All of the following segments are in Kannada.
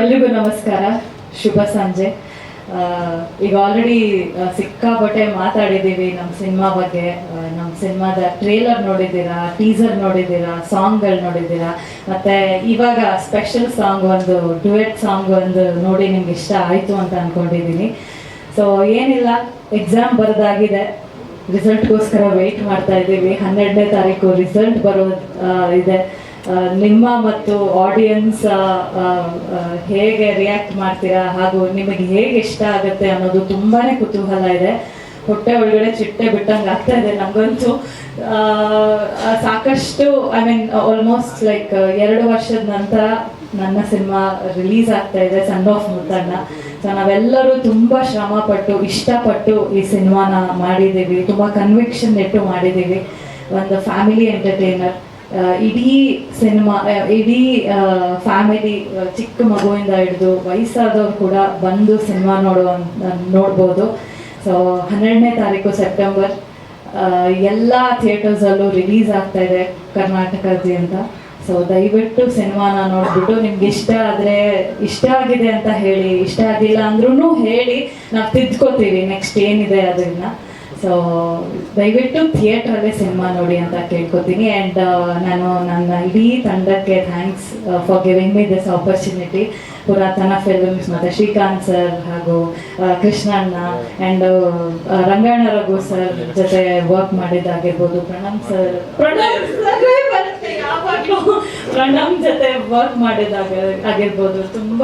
ಎಲ್ರಿಗೂ ನಮಸ್ಕಾರ. ಶುಭ ಸಂಜೆ. ಈಗ ಆಲ್ರೆಡಿ ಸಿಕ್ಕಾಪಟ್ಟೆ ಮಾತಾಡಿದ್ದೀವಿ ನಮ್ಮ ಸಿನಿಮಾ ಬಗ್ಗೆ. ನಮ್ಮ ಸಿನಿಮಾದ ಟ್ರೇಲರ್ ನೋಡಿದ್ದೀರಾ ಟೀಸರ್ ನೋಡಿದ್ದೀರಾ ಸಾಂಗ್ಗಳು ನೋಡಿದ್ದೀರಾ? ಮತ್ತೆ ಇವಾಗ ಸ್ಪೆಷಲ್ ಸಾಂಗ್ ಒಂದು ಡುವೆಟ್ ಸಾಂಗ್ ಒಂದು ನೋಡಿ ನಿಮ್ಗೆ ಇಷ್ಟ ಆಯಿತು ಅಂತ ಅಂದ್ಕೊಂಡಿದ್ದೀನಿ ಸೊ ಏನಿಲ್ಲ ಎಕ್ಸಾಮ್ ಬರೋದಾಗಿದೆ. ರಿಸಲ್ಟ್ಗೋಸ್ಕರ ವೆಯ್ಟ್ ಮಾಡ್ತಾ ಇದ್ದೀವಿ. ಹನ್ನೆರಡನೇ ತಾರೀಕು ರಿಸಲ್ಟ್ ಬರೋ ಇದೆ. ನಿಮ್ಮ ಮತ್ತು ಆಡಿಯನ್ಸ್ ಹೇಗೆ ರಿಯಾಕ್ಟ್ ಮಾಡ್ತೀರಾ ಹಾಗೂ ನಿಮಗೆ ಹೇಗೆ ಇಷ್ಟ ಆಗುತ್ತೆ ಅನ್ನೋದು ತುಂಬಾನೇ ಕುತೂಹಲ ಇದೆ. ಹೊಟ್ಟೆ ಒಳಗಡೆ ಚಿಟ್ಟೆ ಬಿಟ್ಟಂಗೆ ಆಗ್ತಾ ಇದೆ ನಮಗಂತೂ. ಸಾಕಷ್ಟು ಐ ಮೀನ್ ಆಲ್ಮೋಸ್ಟ್ ಲೈಕ್ ಎರಡು ವರ್ಷದ ನಂತರ ನನ್ನ ಸಿನಿಮಾ ರಿಲೀಸ್ ಆಗ್ತಾ ಇದೆ ಸನ್ ಆಫ್ ಮುತ್ತಣ್ಣ ಸೊ ನಾವೆಲ್ಲರೂ ತುಂಬಾ ಶ್ರಮ ಪಟ್ಟು ಇಷ್ಟಪಟ್ಟು ಈ ಸಿನಿಮಾನ ಮಾಡಿದ್ದೀವಿ. ತುಂಬಾ ಕನ್ವಿಕ್ಷನ್ ಇಟ್ಟು ಮಾಡಿದ್ದೀವಿ. ಒಂದು ಫ್ಯಾಮಿಲಿ ಎಂಟರ್ಟೈನರ್ ಇಡೀ ಸಿನಿಮಾ ಇಡೀ ಫ್ಯಾಮಿಲಿ ಚಿಕ್ಕ ಮಗುವಿಂದ ಹಿಡಿದು ವಯಸ್ಸಾದವ್ರು ಕೂಡ ಬಂದು ಸಿನಿಮಾ ನೋಡುವ ನೋಡ್ಬೋದು. ಸೊ ಹನ್ನೆರಡನೇ ತಾರೀಕು ಸೆಪ್ಟೆಂಬರ್ ಎಲ್ಲ ಥಿಯೇಟರ್ಸಲ್ಲೂ ರಿಲೀಸ್ ಆಗ್ತಾ ಇದೆ ಕರ್ನಾಟಕದಾದ್ಯಂತ ಸೊ ದಯವಿಟ್ಟು ಸಿನಿಮಾನ ನೋಡ್ಬಿಟ್ಟು ನಿಮ್ಗೆ ಇಷ್ಟ ಆದರೆ ಇಷ್ಟ ಆಗಿದೆ ಅಂತ ಹೇಳಿ, ಇಷ್ಟ ಆಗಿಲ್ಲ ಅಂದ್ರೂ ಹೇಳಿ ನಾವು ತಿದ್ಕೋತೀವಿ ನೆಕ್ಸ್ಟ್ ಏನಿದೆ ಅದನ್ನ ಸೊ ದಯವಿಟ್ಟು ಥಿಯೇಟ್ರಲ್ಲೇ ಸಿನಿಮಾ ನೋಡಿ ಅಂತ ಕೇಳ್ಕೊತೀನಿ ಆ್ಯಂಡ್ ನಾನು ನನ್ನ ಇಡೀ ತಂಡಕ್ಕೆ thanks for giving me this opportunity Puratana Films ಮತ್ತು ಶ್ರೀಕಾಂತ್ ಸರ್ ಹಾಗೂ ಕೃಷ್ಣಣ್ಣ ಆ್ಯಂಡ್ ರಂಗಾಯಣ ರಘು ಸರ್ ಜೊತೆ ವರ್ಕ್ ಮಾಡಿದ್ದಾಗಿರ್ಬೋದು. ಪ್ರಣಮ್ ಸರ್ ಪ್ರಣಮ್ ಪ್ರಣಮ್ ಜೊತೆ ವರ್ಕ್ ಮಾಡಿದಾಗ ಆಗಿರ್ಬೋದು. ತುಂಬ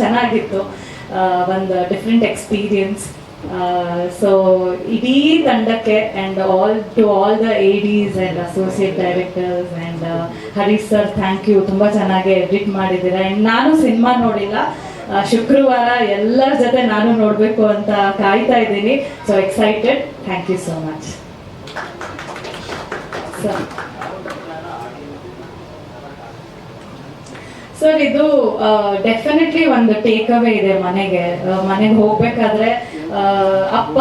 ಚೆನ್ನಾಗಿತ್ತು ಒಂದು ಡಿಫ್ರೆಂಟ್ ಎಕ್ಸ್ಪೀರಿಯನ್ಸ್ ಸೊ ಇಡೀ ತಂಡಕ್ಕೆ and all to all the ADs and associate directors and Harish sir thank you ತುಂಬ ಚೆನ್ನಾಗಿ ಎಡಿಟ್ ಮಾಡಿದ್ದೀರಾ. ಆ್ಯಂಡ್ ನಾನು ಸಿನಿಮಾ ನೋಡಿಲ್ಲ. ಶುಕ್ರವಾರ ಎಲ್ಲರ ಜೊತೆ ನಾನು ನೋಡಬೇಕು ಅಂತ ಕಾಯ್ತಾ ಇದ್ದೀನಿ. So excited thank you so much sir sir ಇದು ಡೆಫಿನೆಟ್ಲಿ ಒಂದು ಟೇಕ್ ಅವೇ ಇದೆ ಮನೆಗೆ. ಮನೆಗೆ ಹೋಗ್ಬೇಕಾದ್ರೆ ಅಪ್ಪ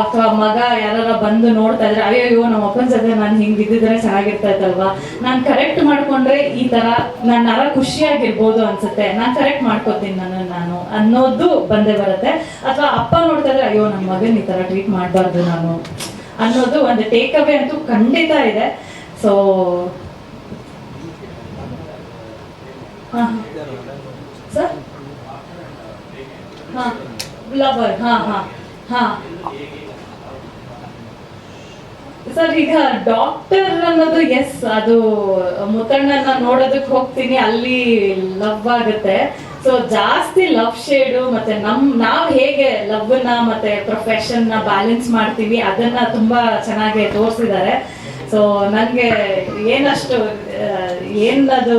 ಅಥವಾ ಮಗ ಯಾರ ಬಂದು ನೋಡ್ತಾ ಇದ್ರೆ ಅಯ್ಯೋ ನಮ್ಮ ಅಪ್ಪನ ಜೊತೆ ನಾನು ಹಿಂಗ್ ಇದ್ದಿದ್ರೆ ಚೆನ್ನಾಗಿರ್ತಾ ಇತ್ತಲ್ವಾ ನಾನು ಕರೆಕ್ಟ್ ಮಾಡ್ಕೊಂಡ್ರೆ ಈ ತರ ನನ್ನ ನರ ಖುಷಿಯಾಗಿರ್ಬೋದು ಅನ್ಸುತ್ತೆ. ನಾನು ಕರೆಕ್ಟ್ ಮಾಡ್ಕೋತೀನಿ ನಾನು ನಾನು ಅನ್ನೋದು ಬಂದೇ ಬರುತ್ತೆ. ಅಥವಾ ಅಪ್ಪ ನೋಡ್ತಾ ಇದ್ರೆ ಅಯ್ಯೋ ನಮ್ಮ ಮಗನ ಈ ತರ ಟ್ರೀಟ್ ಮಾಡಬಾರ್ದು ನಾನು ಅನ್ನೋದು ಒಂದು ಟೇಕ್ ಅವೇ ಅಂತೂ ಖಂಡಿತ ಇದೆ. So sir? ಹಾ. ಲವರ್ ಹಾ ಹಾ ಹಾ ಸರ್ ಈಗ ಡಾಕ್ಟರ್ ಅನ್ನೋದು ಎಸ್ ಅದು ಮುತ್ತಣ್ಣನ ನೋಡೋದಕ್ಕೆ ಹೋಗ್ತೀನಿ, ಅಲ್ಲಿ ಲವ್ ಆಗುತ್ತೆ. ಸೊ ಜಾಸ್ತಿ ಲವ್ ಶೇಡು ಮತ್ತೆ ನಮ್, ನಾವ್ ಹೇಗೆ ಲವ್ನ, ಮತ್ತೆ ಪ್ರೊಫೆಷನ್ನ ಬ್ಯಾಲೆನ್ಸ್ ಮಾಡ್ತೀವಿ, ಅದನ್ನ ತುಂಬಾ ಚೆನ್ನಾಗಿ ತೋರಿಸಿದ್ದಾರೆ. ಸೊ ನನ್ಗೆ ಏನಷ್ಟು ಏನದು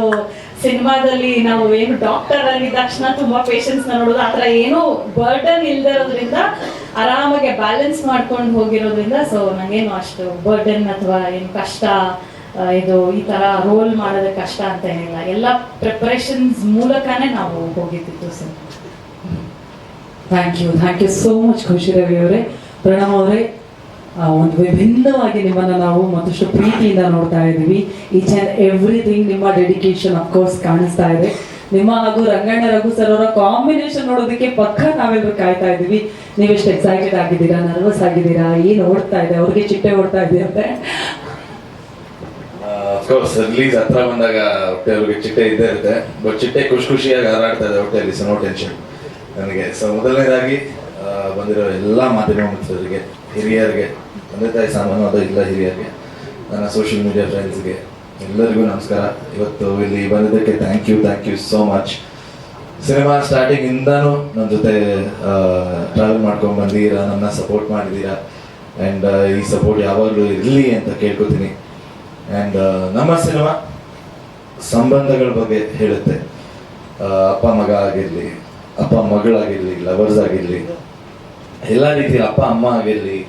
ಸಿನಿಮಾದಲ್ಲಿ ನಾವು ಏನು ಡಾಕ್ಟರ್ ಆಗಿದ್ದ ತಕ್ಷಣ ತುಂಬಾ ಪೇಷಂಟ್ಸ್ ನೋಡೋದು ಆತರ ಏನು ಬರ್ಡನ್ ಇಲ್ದಿರೋದ್ರಿಂದ ಆರಾಮಾಗಿ ಬ್ಯಾಲೆನ್ಸ್ ಮಾಡ್ಕೊಂಡು ಹೋಗಿರೋದ್ರಿಂದ ಸೊ ನಂಗೇನು ಅಷ್ಟು ಬರ್ಡನ್ ಅಥವಾ ಏನು ಕಷ್ಟ ಇದು ಈ ತರ ರೋಲ್ ಮಾಡೋದ ಕಷ್ಟ ಅಂತ ಏನಿಲ್ಲ. ಎಲ್ಲ ಪ್ರಿಪರೇಷನ್ಸ್ ಮೂಲಕನೇ ನಾವು ಹೋಗಿದ್ದಿತ್ತು sir thank you thank you so much Khushi Ravi ಅವರೇ. ಪ್ರಣವ್ ಅವರೇ ಒಂದು ವಿಭಿನ್ನವಾಗಿ ನಿಮ್ಮನ್ನ ನಾವು ಮತ್ತಷ್ಟು ಪ್ರೀತಿಯಿಂದ ನೋಡ್ತಾ ಇದ್ದೀವಿ. ಈಚ್ ಆ್ಯಂಡ್ ಎವ್ರಿಥಿಂಗ್ ನಿಮ್ಮ ಡೆಡಿಕೇಶನ್ ಅಫ್ಕೋರ್ಸ್ ಕಾಣಿಸ್ತಾ ಇದೆ. ನಿಮ್ಮ ಹಾಗೂ ರಂಗಣ್ಣ ರಘು ಸರ್ ಅವರ ಕಾಂಬಿನೇಷನ್ ನೋಡೋದಕ್ಕೆ ಪಕ್ಕ ನಾವೆಲ್ಲರೂ ಕಾಯ್ತಾ ಇದ್ದೀವಿ. ನೀವೆಷ್ಟು ಎಕ್ಸೈಟೆಡ್ ಆಗಿದ್ದೀರಾ ನರ್ವಸ್ ಆಗಿದ್ದೀರಾ, ಏನು ಓಡ್ತಾ ಇದೆ, ಅವ್ರಿಗೆ ಚಿಟ್ಟೆ ಓಡ್ತಾ ಇದೆಯಂತೆ ಅಫ್ಕೋರ್ಸ್ ರಿಲೀಸ್ ಹತ್ರ ಬಂದಾಗ ಹೊಟ್ಟೆ ಅವ್ರಿಗೆ ಚಿಟ್ಟೆ ಇದ್ದೇ ಇರುತ್ತೆ. ಬಟ್ ಚಿಟ್ಟೆ ಖುಷಿ ಖುಷಿಯಾಗಿ ಹಾರಾಡ್ತಾ ಇದೆ ಹೊಟ್ಟೆಯಲ್ಲಿ ಸೊ ನೋ ಟೆನ್ಷನ್ ನನಗೆ ಸೊ ಮೊದಲನೇದಾಗಿ ಬಂದಿರೋ ಎಲ್ಲ ಮಾಧ್ಯಮ ಮಿತ್ರರಿಗೆ ಹಿರಿಯರಿಗೆ, ತಂದೆ ತಾಯಿ ಸಾಮಾನು ಅದು ಇಲ್ಲ ಹಿರಿಯರಿಗೆ, ನನ್ನ ಸೋಷಿಯಲ್ ಮೀಡಿಯಾ ಫ್ರೆಂಡ್ಸ್ಗೆ ಎಲ್ಲರಿಗೂ ನಮಸ್ಕಾರ. ಇವತ್ತು ಇಲ್ಲಿ ಬಂದಿದ್ದಕ್ಕೆ thank you thank you so much cinema starting ಇಂದಾನು ನನ್ನ ಜೊತೆ ಟ್ರಾವೆಲ್ ಮಾಡ್ಕೊಂಡು ಬಂದಿದ್ದೀರಾ ನನ್ನ ಸಪೋರ್ಟ್ ಮಾಡಿದ್ದೀರಾ ಆ್ಯಂಡ್ ಈ ಸಪೋರ್ಟ್ ಯಾವಾಗಲೂ ಇರಲಿ ಅಂತ ಕೇಳ್ಕೊತೀನಿ. ಆ್ಯಂಡ್ ನಮ್ಮ ಸಿನಿಮಾ ಸಂಬಂಧಗಳ ಬಗ್ಗೆ ಹೇಳುತ್ತೆ. ಅಪ್ಪ ಮಗ ಆಗಿರಲಿ, ಅಪ್ಪ ಮಗಳಾಗಿರಲಿ ಲವರ್ಸ್ ಆಗಿರಲಿ ಎಲ್ಲ ರೀತಿಯ ಅಪ್ಪ, ಅಮ್ಮ ಆಗಿರಲಿ,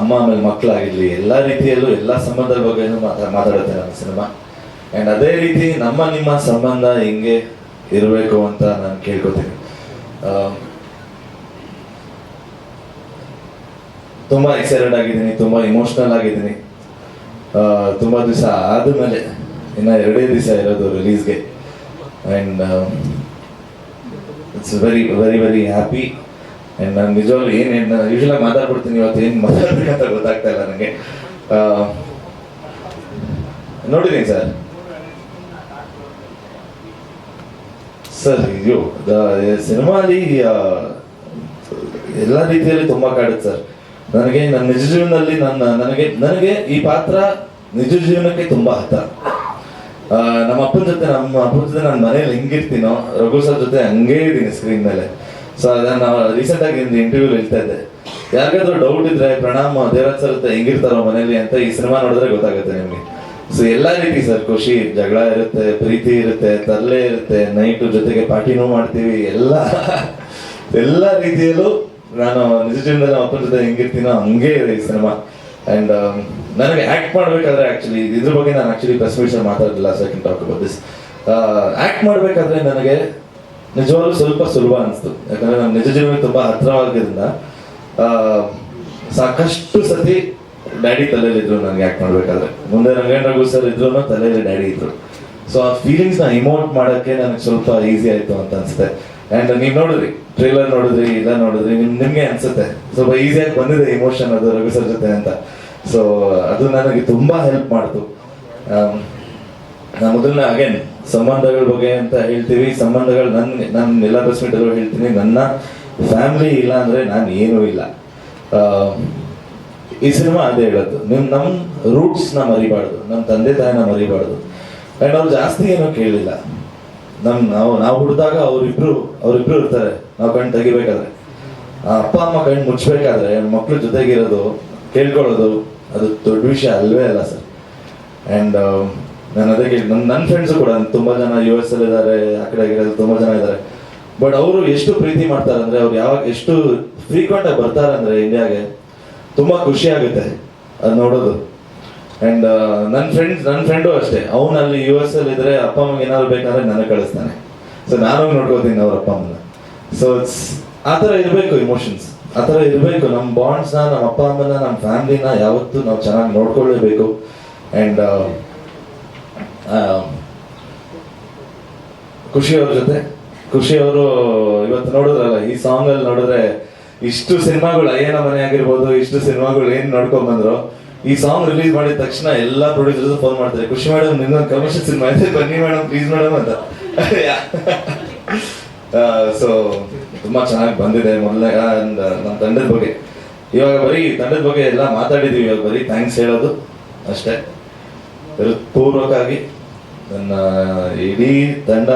ಅಮ್ಮ ಆಮೇಲೆ ಮಕ್ಕಳಾಗಿರಲಿ, ಎಲ್ಲ ರೀತಿಯಲ್ಲೂ ಎಲ್ಲ ಸಂಬಂಧದ ಬಗ್ಗೆ ಮಾತಾ ಮಾತಾಡುತ್ತೆ ನಮ್ಮ ಸಿನಿಮಾ. ಆ್ಯಂಡ್ ಅದೇ ರೀತಿ ನಮ್ಮ ನಿಮ್ಮ ಸಂಬಂಧ ಹಿಂಗೆ ಇರಬೇಕು ಅಂತ ನಾನು ಕೇಳ್ಕೊತೀನಿ. ತುಂಬಾ ಎಕ್ಸೈಟೆಡ್ ಆಗಿದ್ದೀನಿ, ತುಂಬಾ ಇಮೋಷ್ನಲ್ ಆಗಿದ್ದೀನಿ. ತುಂಬಾ ದಿವಸ ಆದಮೇಲೆ ಇನ್ನು ಎರಡೇ ದಿವಸ ಇರೋದು ರಿಲೀಸ್ಗೆ and it's very very very happy ನಾನು ನಿಜವಾಗ್ಲೂ ಏನು ಯೂಶಲಾಗಿ ಮಾತಾಡ್ಬಿಡ್ತೀನಿ ಇವತ್ತು, ಏನು ಮಾತಾಡ್ಬೇಕಂತ ಗೊತ್ತಾಗ್ತಾ ಇಲ್ಲ ನನಗೆ ನೋಡಿದ್ದೀನಿ ಸರ್. ಸರ್, ಇದು ಸಿನಿಮಾಲಿ ಎಲ್ಲ ರೀತಿಯಲ್ಲಿ ತುಂಬಾ ಕಾಡುತ್ತೆ ಸರ್. ನನಗೆ ನನ್ನ ನಿಜ ಜೀವನದಲ್ಲಿ ನನ್ನ, ನನಗೆ ನನಗೆ ಈ ಪಾತ್ರ ನಿಜ ಜೀವನಕ್ಕೆ ತುಂಬಾ ಹತ್ತ ನಮ್ಮ ಅಪ್ಪನ ಜೊತೆ, ನಮ್ಮ ಅಪ್ಪನ ಜೊತೆ ನನ್ನ ಮನೇಲಿ ಹೆಂಗಿರ್ತೀನೋ, ರಘು ಸರ್ ಜೊತೆ ಹಂಗೇ ಇದ್ದೀನಿ ಸ್ಕ್ರೀನ್ ಮೇಲೆ. ಸೊ ಅದನ್ನ ರೀಸೆಂಟ್ ಆಗಿ ಇಂಟರ್ವ್ಯೂ ಹೇಳ್ತಾ ಇದ್ದೆ. ಯಾರಿಗಾದ್ರೂ ಡೌಟ್ ಇದ್ರೆ ಪ್ರಣಾಮ್ ದೇವರಾಜ್ ಸರ್ ಹೆಂಗಿರ್ತಾರೋ ಮನೇಲಿ ಅಂತ ಈ ಸಿನಿಮಾ ನೋಡಿದ್ರೆ ಗೊತ್ತಾಗುತ್ತೆ ನಿಮ್ಗೆ. ಸೊ ಎಲ್ಲಾ ರೀತಿ ಸರ್, ಖುಷಿ, ಜಗಳ ಇರುತ್ತೆ, ಪ್ರೀತಿ ಇರುತ್ತೆ, ತರಲೆ ಇರುತ್ತೆ ನೈಟ್ ಜೊತೆಗೆ ಪಾರ್ಟಿನೂ ಮಾಡ್ತೀವಿ, ಎಲ್ಲ ಎಲ್ಲ ರೀತಿಯಲ್ಲೂ ನಾನು ನಿಜ ಜೀವನದಲ್ಲಿ ಅಪ್ಪನ ಜೊತೆ ಹೆಂಗಿರ್ತೀನೋ ಹಂಗೆ ಇದೆ ಈ ಸಿನಿಮಾ ಅಂಡ್ ನನಗೆ ಆಕ್ಟ್ ಮಾಡ್ಬೇಕಾದ್ರೆ ಆಕ್ಚುಲಿ ಇದ್ರ ಬಗ್ಗೆ ನಾನು ಆಕ್ಚುಲಿ ಪ್ರೆಸ್ ಮೀಟ್ಸ್ ಮಾತಾಡಲಿಲ್ಲ ಸೆಕೆಂಡ್ ಟಾಕ್ ದಿಸ್ ಆಕ್ಟ್ ಮಾಡ್ಬೇಕಾದ್ರೆ ನನಗೆ ನಿಜವಾಗ್ಲೂ ಸ್ವಲ್ಪ ಸುಲಭ ಅನಿಸ್ತು. ಯಾಕಂದ್ರೆ ನಾನು ನಿಜ ಜೀವನ ತುಂಬಾ ಹತ್ರವಾಗಿದ್ದರಿಂದ ಸಾಕಷ್ಟು ಸತಿ ಡ್ಯಾಡಿ ತಲೆಯಲ್ಲಿ ಇದ್ರು ನನಗೆ ಆಕ್ಟ್ ಮಾಡ್ಬೇಕಾದ್ರೆ. ಮುಂದೆ ರಂಗೇಣ್ ರಘು ಸರ್ ಇದ್ರು ತಲೆಯಲ್ಲಿ ಡ್ಯಾಡಿ ಇದ್ರು. ಸೊ ಆ ಫೀಲಿಂಗ್ಸ್ನ ಇಮೋಟ್ ಮಾಡಕ್ಕೆ ನನಗೆ ಸ್ವಲ್ಪ ಈಸಿ ಆಯ್ತು ಅಂತ ಅನ್ಸುತ್ತೆ. ಅಂಡ್ ನೀವು ನೋಡಿದ್ರಿ ಟ್ರೇಲರ್ ನೋಡಿದ್ರಿ, ಇಲ್ಲ ನೋಡಿದ್ರಿ, ನಿಮ್, ನಿಮ್ಗೆ ಅನ್ಸುತ್ತೆ. ಸ್ವಲ್ಪ ಈಸಿಯಾಗಿ ಬಂದಿದೆ ಇಮೋಷನ್ ಅದು ರಘು ಸರ್ ಜೊತೆ ಅಂತ. ಸೊ ಅದು ನನಗೆ ತುಂಬಾ ಹೆಲ್ಪ್ ಮಾಡ್ತು. ನಾ ಮೊದಲನೇ ಅಗೇನ್ ಸಂಬಂಧಗಳ ಬಗ್ಗೆ ಅಂತ ಹೇಳ್ತೀವಿ. ಸಂಬಂಧಗಳು ನನ್, ನಾನು ಎಲ್ಲ ಪ್ರೆಸ್ ಹೇಳ್ತೀನಿ. ನನ್ನ ಫ್ಯಾಮಿಲಿ ಇಲ್ಲ ಅಂದ್ರೆ ನಾನು ಏನೂ ಇಲ್ಲ. ಈ ಸಿನಿಮಾ ಅದೇ ಹೇಳೋದು. ನಿಮ್, ನಮ್ ರೂಟ್ಸ್ನ ಮರಿಬಾರ್ದು. ನಮ್ಮ ತಂದೆ ತಾಯಿನ ಮರಿಬಾರ್ದು. ಅಂಡ್ ಅವ್ರು ಜಾಸ್ತಿ ಏನೂ ಕೇಳಿಲ್ಲ. ನಮ್, ನಾವು ನಾವು ಹುಟ್ಟಿದಾಗ ಅವ್ರಿಬ್ರು ಅವ್ರಿಬ್ರು ಇರ್ತಾರೆ. ನಾವು ಕಣ್ ತೆಗಿಬೇಕಾದ್ರೆ. ಅಪ್ಪ, ಅಮ್ಮ ಕಣ್ ಮುಚ್ಚಬೇಕಾದ್ರೆ ಮಕ್ಳು ಜೊತೆಗಿರೋದು, ಕೇಳ್ಕೊಳ್ಳೋದು, ಅದು ದೊಡ್ಡ ವಿಷಯ ಅಲ್ವೇ ಅಲ್ಲ ಸರ್. ಅಂಡ್ ನಾನು ಅದಕ್ಕೆ ನನ್ನ ನನ್ನ ಫ್ರೆಂಡ್ಸು ಕೂಡ, ತುಂಬಾ ಜನ ಯು ಎಸ್ ಅಲ್ಲಿ ಇದ್ದಾರೆ ಆ ಕಡೆ ತುಂಬಾ ಜನ ಇದ್ದಾರೆ ಬಟ್ ಅವರು ಎಷ್ಟು ಪ್ರೀತಿ ಮಾಡ್ತಾರೆ ಅಂದ್ರೆ ಅವ್ರು ಯಾವಾಗ ಎಷ್ಟು ಫ್ರೀಕ್ವೆಂಟ್ ಆಗಿ ಬರ್ತಾರೆ ಅಂದ್ರೆ ಇಂಡಿಯಾಗೆ ತುಂಬಾ ಖುಷಿ ಆಗುತ್ತೆ ಅದು ನೋಡೋದು. ಅಂಡ್ ನನ್ನ ಫ್ರೆಂಡ್ಸ್ ನನ್ನ ಫ್ರೆಂಡು ಅಷ್ಟೇ. ಅವನು ಅಲ್ಲಿ ಯು ಎಸ್ ಅಲ್ಲಿ ಇದ್ರೆ ಅಪ್ಪ ಅಮ್ಮ ಏನಾದ್ರು ಬೇಕಾದ್ರೆ ನನಗೆ ಕಳಿಸ್ತಾನೆ. ಸೊ ನಾನು ನೋಡ್ಕೋತೀನಿ ಅವ್ರ ಅಪ್ಪ ಅಮ್ಮನ ಸೊ ಆ ಥರ ಇರಬೇಕು ಇಮೋಷನ್ಸ್ ಆ ಥರ ಇರಬೇಕು. ನಮ್ಮ ಬಾಂಡ್ಸ್ನ ನಮ್ಮ ಅಪ್ಪ ಅಮ್ಮನ ನಮ್ಮ ಫ್ಯಾಮಿಲಿನ ಯಾವತ್ತೂ ನಾವು ಚೆನ್ನಾಗಿ ನೋಡ್ಕೊಳ್ಳೇಬೇಕು ಆ್ಯಂಡ್ ಖುಷಿ ಅವ್ರ ಜೊತೆ. ಖುಷಿ ಅವರು ಇವತ್ತು ನೋಡಿದ್ರಲ್ಲ, ಈ ಸಾಂಗ್ ಅಲ್ಲಿ ನೋಡಿದ್ರೆ ಇಷ್ಟು ಸಿನಿಮಾಗಳು, ಅಯ್ಯನ ಮನೆ ಆಗಿರ್ಬೋದು, ಇಷ್ಟು ಸಿನಿಮಾಗಳು ಏನ್ ನೋಡ್ಕೊಂಡ್ ಬಂದ್ರು, ಈ ಸಾಂಗ್ ರಿಲೀಸ್ ಮಾಡಿದ ತಕ್ಷಣ ಎಲ್ಲಾ ಪ್ರೊಡ್ಯೂಸರ್ಸ್ ಫೋನ್ ಮಾಡ್ತಾರೆ, ಖುಷಿ ಮೇಡಮ್ ನಿನ್ನೊಂದು ಕಮರ್ಷಿಯಲ್ ಸಿನಿಮಾ ಇದೆ, ಬನ್ನಿ ಮೇಡಮ್ ಪ್ಲೀಸ್ ಮೇಡಮ್ ಅಂತ. ಸೊ ತುಂಬಾ ಚೆನ್ನಾಗಿ ಬಂದಿದೆ ಮೊದಲನೇ ನಮ್ಮ ತಂಡದ ಬಗ್ಗೆ. ಇವಾಗ ಬರೀ ತಂಡದ ಬಗ್ಗೆ ಎಲ್ಲ ಮಾತಾಡಿದೀವಿ, ಇವಾಗ ಬರೀ ಥ್ಯಾಂಕ್ಸ್ ಹೇಳೋದು, ಅಷ್ಟೇ. ಹೃತ್ಪೂರ್ವಕವಾಗಿ ನನ್ನ ಇಡೀ ತಂಡ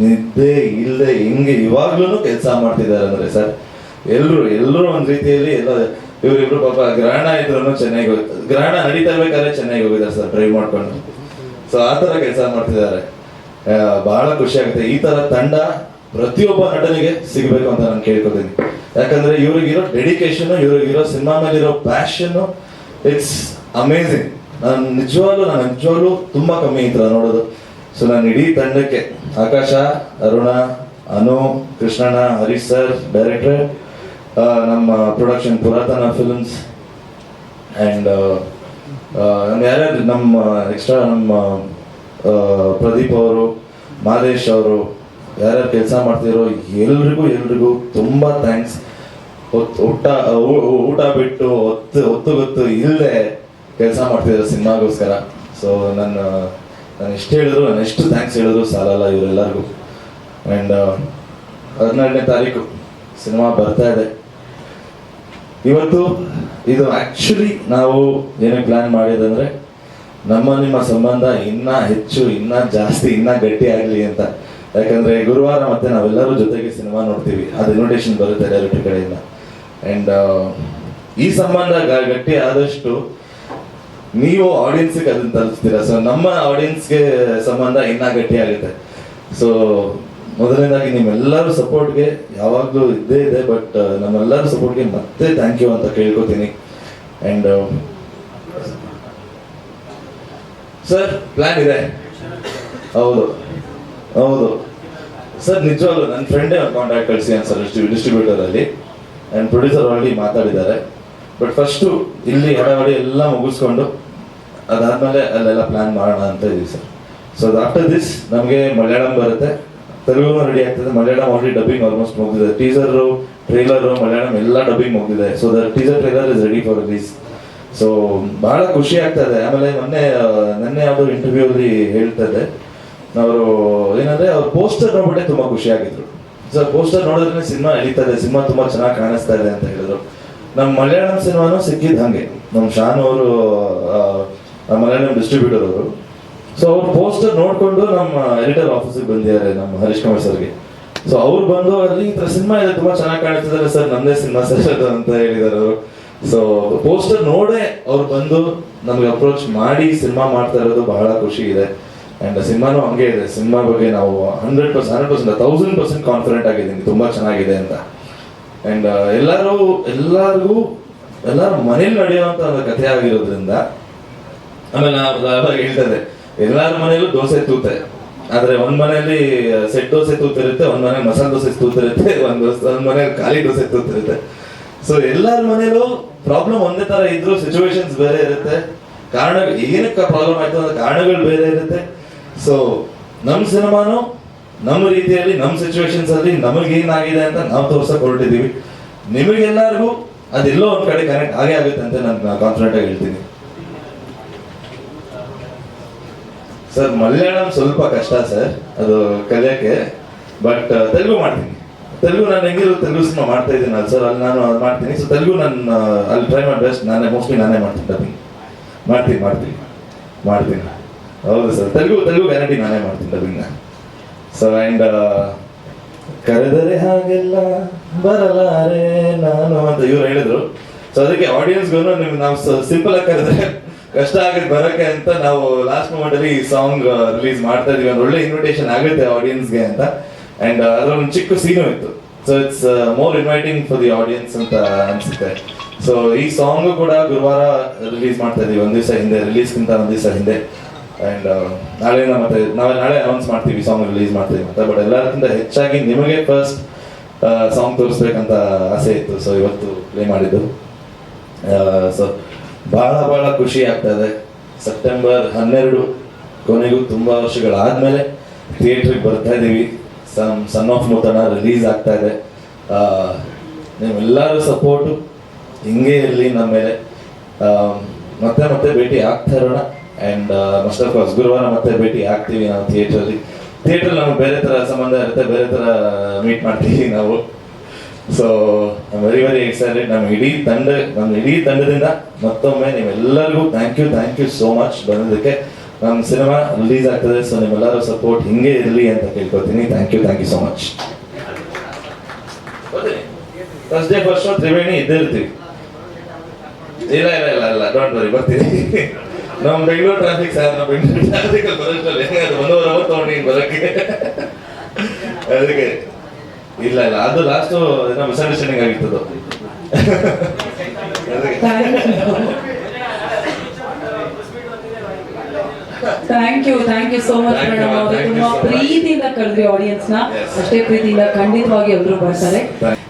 ನಿದ್ದೆ ಇಲ್ಲದೆ ಹಿಂಗೆ ಇವಾಗ್ಲೂ ಕೆಲಸ ಮಾಡ್ತಿದ್ದಾರೆ ಅಂದ್ರೆ ಸರ್ ಎಲ್ಲರೂ ಎಲ್ಲರೂ ಒಂದು ರೀತಿಯಲ್ಲಿ ಎಲ್ಲ ಇವರಿಬ್ರು ಪಾಪ ಗ್ರಹಣ ಇದ್ರು ಚೆನ್ನಾಗಿ ಹೋಗಿ, ಗ್ರಹಣ ನಡೀತಾ ಇರ್ಬೇಕಾದ್ರೆ ಚೆನ್ನಾಗಿ ಹೋಗಿದ್ದಾರೆ ಸರ್ ಡ್ರೈವ್ ಮಾಡ್ಕೊಂಡು. ಸೊ ಆ ತರ ಕೆಲಸ ಮಾಡ್ತಿದ್ದಾರೆ. ಬಹಳ ಖುಷಿ ಆಗುತ್ತೆ. ಈ ತರ ತಂಡ ಪ್ರತಿಯೊಬ್ಬ ನಟನಿಗೆ ಸಿಗಬೇಕು ಅಂತ ನಾನು ಕೇಳ್ಕೊತೀನಿ. ಯಾಕಂದ್ರೆ ಇವ್ರಿಗಿರೋ ಡೆಡಿಕೇಶನ್ ಇವ್ರಿಗಿರೋ ಸಿನಿಮಾ ಮೇಲಿರೋ ಪ್ಯಾಷನ್ ಇಟ್ಸ್ ಅಮೇಝಿಂಗ್ ನಾನು ನಿಜವಾಗ್ಲೂ ನಾನು ನಿಜವಾಗ್ಲೂ ತುಂಬಾ ಕಮ್ಮಿ ಇತ್ತು ನೋಡೋದು. ಸೊ ನಾನು ಇಡೀ ತಂಡಕ್ಕೆ, ಆಕಾಶ, ಅರುಣ, ಅನು, ಕೃಷ್ಣಣ್ಣ, ಹರೀಶ್ ಸರ್ ಡೈರೆಕ್ಟರ್ ನಮ್ಮ ಪ್ರೊಡಕ್ಷನ್ ಪುರಾತನ ಫಿಲ್ಮ್ಸ್ ಆ್ಯಂಡ್ ನಮ್ಮ ಯಾರ್ಯಾರು ನಮ್ಮ ಎಕ್ಸ್ಟ್ರಾ ನಮ್ಮ ಪ್ರದೀಪ್ ಅವರು, ಮಾದೇಶ್ ಅವರು, ಯಾರ್ಯಾರು ಕೆಲಸ ಮಾಡ್ತಿರೋ ಎಲ್ರಿಗೂ ಎಲ್ರಿಗೂ ತುಂಬ ಥ್ಯಾಂಕ್ಸ್ ಊಟ ಊಟ ಬಿಟ್ಟು ಹೊತ್ತು ಹೊತ್ತು ಗೊತ್ತು ಇಲ್ಲದೆ ಕೆಲಸ ಮಾಡ್ತಿದ್ದಾರೆ ಸಿನಿಮಾಗೋಸ್ಕರ. ಸೊ ನನ್ನ, ನಾನು ಎಷ್ಟು ಹೇಳಿದ್ರು, ನಾನು ಎಷ್ಟು ಥ್ಯಾಂಕ್ಸ್ ಹೇಳಿದ್ರು ಸಾಲಲ್ಲ ಇವರೆಲ್ಲರಿಗೂ. ಆ್ಯಂಡ್ ಹದಿನೆಂಟನೇ ತಾರೀಕು ಸಿನಿಮಾ ಬರ್ತಾ ಇದೆ. ಇವತ್ತು ಇದು ಆ್ಯಕ್ಚುಲಿ ನಾವು ಏನೇ ಪ್ಲ್ಯಾನ್ ಮಾಡಿದಂದ್ರೆ, ನಮ್ಮ ನಿಮ್ಮ ಸಂಬಂಧ ಇನ್ನ ಹೆಚ್ಚು, ಇನ್ನ ಜಾಸ್ತಿ, ಇನ್ನ ಗಟ್ಟಿ ಆಗಲಿ ಅಂತ. ಯಾಕಂದ್ರೆ ಗುರುವಾರ ಮತ್ತೆ ನಾವೆಲ್ಲರೂ ಜೊತೆಗೆ ಸಿನಿಮಾ ನೋಡ್ತೀವಿ. ಅದು ಇನ್ವಿಟೇಷನ್ ಬರುತ್ತೆ ಡೈರೆಕ್ಟರ್ ಕಡೆಯಿಂದ. ಅಂಡ್ ಈ ಸಂಬಂಧ ಗಟ್ಟಿ ಆದಷ್ಟು ನೀವು ಆಡಿಯನ್ಸ್ಗೆ ಅದನ್ನ ತಲುಪಿಸ್ತೀರಾ ಸೊ ನಮ್ಮ ಆಡಿಯನ್ಸ್ಗೆ ಸಂಬಂಧ ಇನ್ನ ಗಟ್ಟಿ ಆಗುತ್ತೆ ಸೊ ಮೊದಲನೇದಾಗಿ ನಿಮ್ಮೆಲ್ಲರೂ ಸಪೋರ್ಟ್ಗೆ ಯಾವಾಗಲೂ ಇದ್ದೇ ಇದೆ ಬಟ್ ನಮ್ಮೆಲ್ಲರ ಸಪೋರ್ಟ್ಗೆ ಮತ್ತೆ ಥ್ಯಾಂಕ್ ಯು ಅಂತ ಕೇಳ್ಕೊತೀನಿ. ಆ್ಯಂಡ್ ಸರ್ ಪ್ಲ್ಯಾನ್ ಇದೆ. ಹೌದು. ಹೌದು. ಸರ್ ನಿಜವಾಗ್ಲು ನನ್ನ ಫ್ರೆಂಡೇ ಒಂದು ಕಾಂಟ್ಯಾಕ್ಟ್ ಕಳಿಸಿ ಸರ್ ಡಿಸ್ಟ್ರಿಬ್ಯೂಟರ್ ಅಲ್ಲಿ. ಆ್ಯಂಡ್ ಪ್ರೊಡ್ಯೂಸರ್ ಆಲ್ರೆಡಿ ಮಾತಾಡಿದ್ದಾರೆ. ಬಟ್ ಫಸ್ಟು ಇಲ್ಲಿ ಹೊರಗಡೆ ಎಲ್ಲ ಮುಗಿಸ್ಕೊಂಡು ಅದಾದ್ಮೇಲೆ ಅಲ್ಲೆಲ್ಲ ಪ್ಲಾನ್ ಮಾಡೋಣ ಅಂತ ಇದೀವಿ ಸರ್. ಸೊ ಆಫ್ಟರ್ ದಿಸ್ ನಮಗೆ ಮಲಯಾಳಂ ಬರುತ್ತೆ. ತೆಲುಗು ರೆಡಿ ಆಗ್ತದೆ. ಮಲಯಾಳಂ ಆಲ್ರೆಡಿ ಡಬ್ಬಿಂಗ್ ಆಲ್ಮೋಸ್ಟ್ ಮುಗಿದಿದೆ. ಟೀಸರ್ ಟ್ರೈಲರ್ ಮಲಯಾಳಂ ಎಲ್ಲ ಡಬ್ಬಿಂಗ್ ಮುಗಿದಿದೆ. So the teaser trailer is ready for release so ಬಹಳ ಖುಷಿ ಆಗ್ತದೆ ಆಮೇಲೆ ಮೊನ್ನೆ ನೆನ್ನೆ ಯಾವುದೋ ಇಂಟರ್ವ್ಯೂ ಅಲ್ಲಿ ಹೇಳ್ತದೆ ಅವರು ಏನಂದ್ರೆ, ಅವ್ರ ಪೋಸ್ಟರ್ ನೋಡ್ಬಿಟ್ಟೆ ತುಂಬಾ ಖುಷಿ ಆಗಿದ್ರು. ಸರ್ ಪೋಸ್ಟರ್ ನೋಡಿದ್ರೆ ಸಿನಿಮಾ ಎಳಿತದೆ. ಸಿನಿಮಾ ತುಂಬಾ ಚೆನ್ನಾಗಿ ಕಾಣಿಸ್ತಾ ಇದೆ ಅಂತ ಹೇಳಿದ್ರು. ನಮ್ಮ ಮಲಯಾಳಂ ಸಿನಿಮಾನು ಸಿಕ್ಕಿದ್ ಹಂಗೆ. ನಮ್ಮ ಶಾನ್ ಅವರು ಮಲಯಾಳಂ ಡಿಸ್ಟ್ರಿಬ್ಯೂಟರ್ ಅವರು. ಸೊ ಅವ್ರ ಪೋಸ್ಟರ್ ನೋಡ್ಕೊಂಡು ನಮ್ಮ ಎಡಿಟರ್ ಆಫೀಸಿಗೆ ಬಂದಿದ್ದಾರೆ ನಮ್ಮ ಹರೀಶ್ ಕುಮಾರ್ ಸರ್ಗೆ. ಸೊ ಅವ್ರು ಬಂದು ಅಲ್ಲಿ ಈ ತರ ಸಿನಿಮಾ ಇದೆ, ತುಂಬಾ ಚೆನ್ನಾಗಿ ಕಾಣಿಸ್ತಿದ್ದಾರೆ ಸರ್, ನಮ್ದೇ ಸಿನಿಮಾ ಸರ್ ಅಂತ ಹೇಳಿದಾರೆ ಅವರು. ಸೊ ಪೋಸ್ಟರ್ ನೋಡೇ ಅವ್ರು ಬಂದು ನಮ್ಗೆ ಅಪ್ರೋಚ್ ಮಾಡಿ ಸಿನಿಮಾ ಮಾಡ್ತಾ ಇರೋದು ಬಹಳ ಖುಷಿ ಇದೆ. ಅಂಡ್ ಸಿನಿಮಾನು ಹಂಗೆ ಇದೆ. ಸಿನಿಮಾ ಬಗ್ಗೆ ನಾವು hundred percent hundred percent thousand percent confident ಆಗಿದ್ದೀನಿ. ತುಂಬಾ ಚೆನ್ನಾಗಿದೆ ಅಂತ. ಅಂಡ್ ಎಲ್ಲರೂ, ಎಲ್ಲರಿಗೂ, ಎಲ್ಲರ ಮನೇಲಿ ನಡೆಯುವಂತ ಒಂದು ಕಥೆ ಆಗಿರೋದ್ರಿಂದ ಆಮೇಲೆ ನಾವು ಹೇಳ್ತದೆ ಎಲ್ಲಾರ ಮನೆಯಲ್ಲೂ ದೋಸೆ ತೂತೆ ಆದ್ರೆ ಒಂದ್ ಮನೆಯಲ್ಲಿ ಸೆಟ್ ದೋಸೆ ತೂತಿರುತ್ತೆ ಒಂದ್ ಮನೆ ಮಸಾಲೆ ದೋಸೆ ತೂತಿರುತ್ತೆ ಒಂದ್ ಒಂದ್ ಮನೆ ಖಾಲಿ ದೋಸೆ ತೂತಿರುತ್ತೆ ಸೊ ಎಲ್ಲಾರ ಮನೆಯಲ್ಲೂ ಪ್ರಾಬ್ಲಮ್ ಒಂದೇ ತರ ಇದ್ರು ಸಿಚುವೇಶನ್ಸ್ ಬೇರೆ ಇರುತ್ತೆ. ಕಾರಣ ಏನಕ್ಕೆ ಪ್ರಾಬ್ಲಮ್ ಆಯ್ತು ಅಂದ್ರೆ ಕಾರಣಗಳು ಬೇರೆ ಇರುತ್ತೆ. ಸೊ ನಮ್ ಸಿನಿಮಾನು ನಮ್ಮ ರೀತಿಯಲ್ಲಿ ನಮ್ಮ ಸಿಚುವೇಶನ್ಸ್ ಅಲ್ಲಿ ನಮಗೇನಾಗಿದೆ ಅಂತ ನಾವು ತೋರ್ಸಕ್ ಹೊರಟಿದೀವಿ ನಿಮಗೆಲ್ಲರಿಗೂ ಅದೆಲ್ಲೋ ಒಂದ್ ಕಡೆ ಕನೆಕ್ಟ್ ಆಗೇ ಆಗುತ್ತೆ ಅಂತ ನಾನು ಕಾನ್ಫಿಡೆಂಟ್ ಆಗಿ ಹೇಳ್ತೀನಿ. ಸರ್, ಮಲಯಾಳಂ ಸ್ವಲ್ಪ ಕಷ್ಟ ಸರ್, ಅದು ಕಲಿಯಕ್ಕೆ ಬಟ್ ತೆಲುಗು ಮಾಡ್ತೀನಿ. ತೆಲುಗು ನಾನು ಹೆಂಗಿರೋ ತೆಲುಗು ಸಿನಿಮಾ ಮಾಡ್ತಾ ಇದ್ದೀನಿ ಸರ್, ಅಲ್ಲಿ ನಾನು ಅದು ಮಾಡ್ತೀನಿ. ಸೊ ತೆಲುಗು ನಾನು ಅಲ್ಲಿ ಟ್ರೈ ಮಾಡಿ ಬೆಸ್ಟ್ ನಾನೇ ಮೋಸ್ಟ್ಲಿ ನಾನೇ ಮಾಡ್ತೀನಿ ಡಬ್ಬಿಂಗ್ ಮಾಡ್ತೀನಿ ಮಾಡ್ತೀನಿ ಮಾಡ್ತೀನಿ. ಹೌದು ಸರ್, ತೆಲುಗು ತೆಲುಗು ಗ್ಯಾರಂಟಿ ನಾನೇ ಮಾಡ್ತೀನಿ ಡಬ್ಬಿಂಗ್ ಸೊ ಆ್ಯಂಡ್ ಕರೆದರೆ ಹಾಗೆಲ್ಲ ಬರಲಾರೆ ನಾನು ಅಂತ ಇವ್ರು ಹೇಳಿದ್ರು. ಸೊ ಅದಕ್ಕೆ ಆಡಿಯನ್ಸ್ಗೂ ನಿಮ್ಗೆ ನಾವು ಸಿಂಪಲ್ ಆಗಿ ಕರೆದ್ರೆ ಕಷ್ಟ ಆಗುತ್ತೆ ಬರಕ್ಕೆ ಅಂತ ನಾವು ಲಾಸ್ಟ್ ಮೂಮೆಂಟ್ ಅಲ್ಲಿ ಈ ಸಾಂಗ್ ರಿಲೀಸ್ ಮಾಡ್ತಾ ಇದೀವಿ. ಒಂದು ಒಳ್ಳೆ ಇನ್ವಿಟೇಷನ್ ಆಗುತ್ತೆ ಆಡಿಯನ್ಸ್ಗೆ ಅಂತ. ಅಂಡ್ ಅದರೊಂದು ಚಿಕ್ಕ ಸೀನು ಇತ್ತು. So it's more inviting for the audience ಅಂತ ಅನ್ಸುತ್ತೆ. ಸೊ ಈ ಸಾಂಗ್ ಕೂಡ ಗುರುವಾರ ರಿಲೀಸ್ ಮಾಡ್ತಾ ಇದೀವಿ. ಒಂದ್ ದಿವಸ ಹಿಂದೆ ರಿಲೀಸ್ಗಿಂತ ಒಂದ್ ದಿವಸ ಹಿಂದೆ. ಅಂಡ್ ನಾಳೆ ಮತ್ತೆ ನಾವೇ ನಾಳೆ ಅನೌನ್ಸ್ ಮಾಡ್ತೀವಿ ಸಾಂಗ್ ರಿಲೀಸ್ ಮಾಡ್ತೀವಿ ಅಂತ. ಬಟ್ ಎಲ್ಲರಿಗಿಂತ ಹೆಚ್ಚಾಗಿ ನಿಮಗೆ ಫಸ್ಟ್ ಸಾಂಗ್ ತೋರಿಸ್ಬೇಕಂತ ಆಸೆ ಇತ್ತು. ಸೊ ಇವತ್ತು ಪ್ಲೇ ಮಾಡಿದ್ದು. ಸೊ ಬಹಳ ಬಹಳ ಖುಷಿ ಆಗ್ತಾ ಇದೆ. ಸೆಪ್ಟೆಂಬರ್ ಹನ್ನೆರಡು ಕೊನೆಗೂ ತುಂಬಾ ವರ್ಷಗಳಾದ್ಮೇಲೆ ಥಿಯೇಟ್ರಿಗೆ ಬರ್ತಾ ಇದೀವಿ. ಸಮ್ ಸನ್ ಆಫ್ ಮುತಣ ರಿಲೀಸ್ ಆಗ್ತಾ ಇದೆ. ನೀವೆಲ್ಲರೂ ಸಪೋರ್ಟು ಹಿಂಗೆ ಇರಲಿ ನಮ್ಮ ಮೇಲೆ. ಮತ್ತೆ ಮತ್ತೆ ಭೇಟಿ ಆಗ್ತಾ ಇರೋಣ. ಅಂಡ್ ಮಸ್ಟ್ ಆಫ್ ಕೋರ್ಸ್ ಗುರುವಾರ ಮತ್ತೆ ಭೇಟಿ ಆಗ್ತೀವಿ ನಾವು ಥಿಯೇಟ್ರಲ್ಲಿ ಥಿಯೇಟ್ರಲ್ಲಿ ನಮ್ಗೆ ಬೇರೆ ತರ ಸಂಬಂಧ ಇರುತ್ತೆ. ಬೇರೆ ತರ ಮೀಟ್ ಮಾಡ್ತೀವಿ ನಾವು. ಸೊ ವೆರಿ ವೆರಿ ಎಕ್ಸೈಟೆಡ್ ನಮ್ಮ ಇಡೀ ತಂಡ, ನಮ್ಮ ಇಡೀ ತಂಡದಿಂದ ಮತ್ತೊಮ್ಮೆ ನೀವೆಲ್ಲರಿಗೂ thank you thank you so much ಬಂದಿದ್ದಕ್ಕೆ ನಮ್ಮ ಸಿನಿಮಾ ರಿಲೀಸ್ ಆಗ್ತದೆ ಸೊ ನಿಮ್ಮೆಲ್ಲರೂ ಸಪೋರ್ಟ್ ಹಿಂಗೆ ಇರಲಿ ಅಂತ ಕೇಳ್ಕೊತೀನಿ thank you thank you so much first day first show Triveni ಇದ್ದೇ ಇರ್ತೀವಿ. ಇಲ್ಲ ಇಲ್ಲ ಇಲ್ಲ ಇಲ್ಲ ಡೋಂಟ್ ವರಿ ಬರ್ತೀನಿ. ನಮ್ಮ ಬೆಂಗಳೂರು ಟ್ರಾಫಿಕ್ ಸರ್ ನಮ್ಮ ಬೆಂಗಳೂರು ಟ್ರಾಫಿಕ್ ಒಂದೂವರೆ ಅವರ್ ತಗೊಂಡು ಬರೋಕ್ಕೆ. ಅದಕ್ಕೆ, ಇಲ್ಲ ಇಲ್ಲ, ಅದು ಲಾಸ್ಟು ಏನೋ ಮಿಸ್ಅಂಡರ್ಸ್ಟ್ಯಾಂಡಿಂಗ್ ಆಗಿತ್ತು thank you thank you so much madam ಅವರು ತುಂಬಾ ಪ್ರೀತಿಯಿಂದ ಕರೆದ್ರಿ ಆಡಿಯನ್ಸ್ನ ಅಷ್ಟೇ ಪ್ರೀತಿಯಿಂದ ಖಂಡಿತವಾಗಿ ಎಲ್ಲರೂ ಬರ್ತಾರೆ.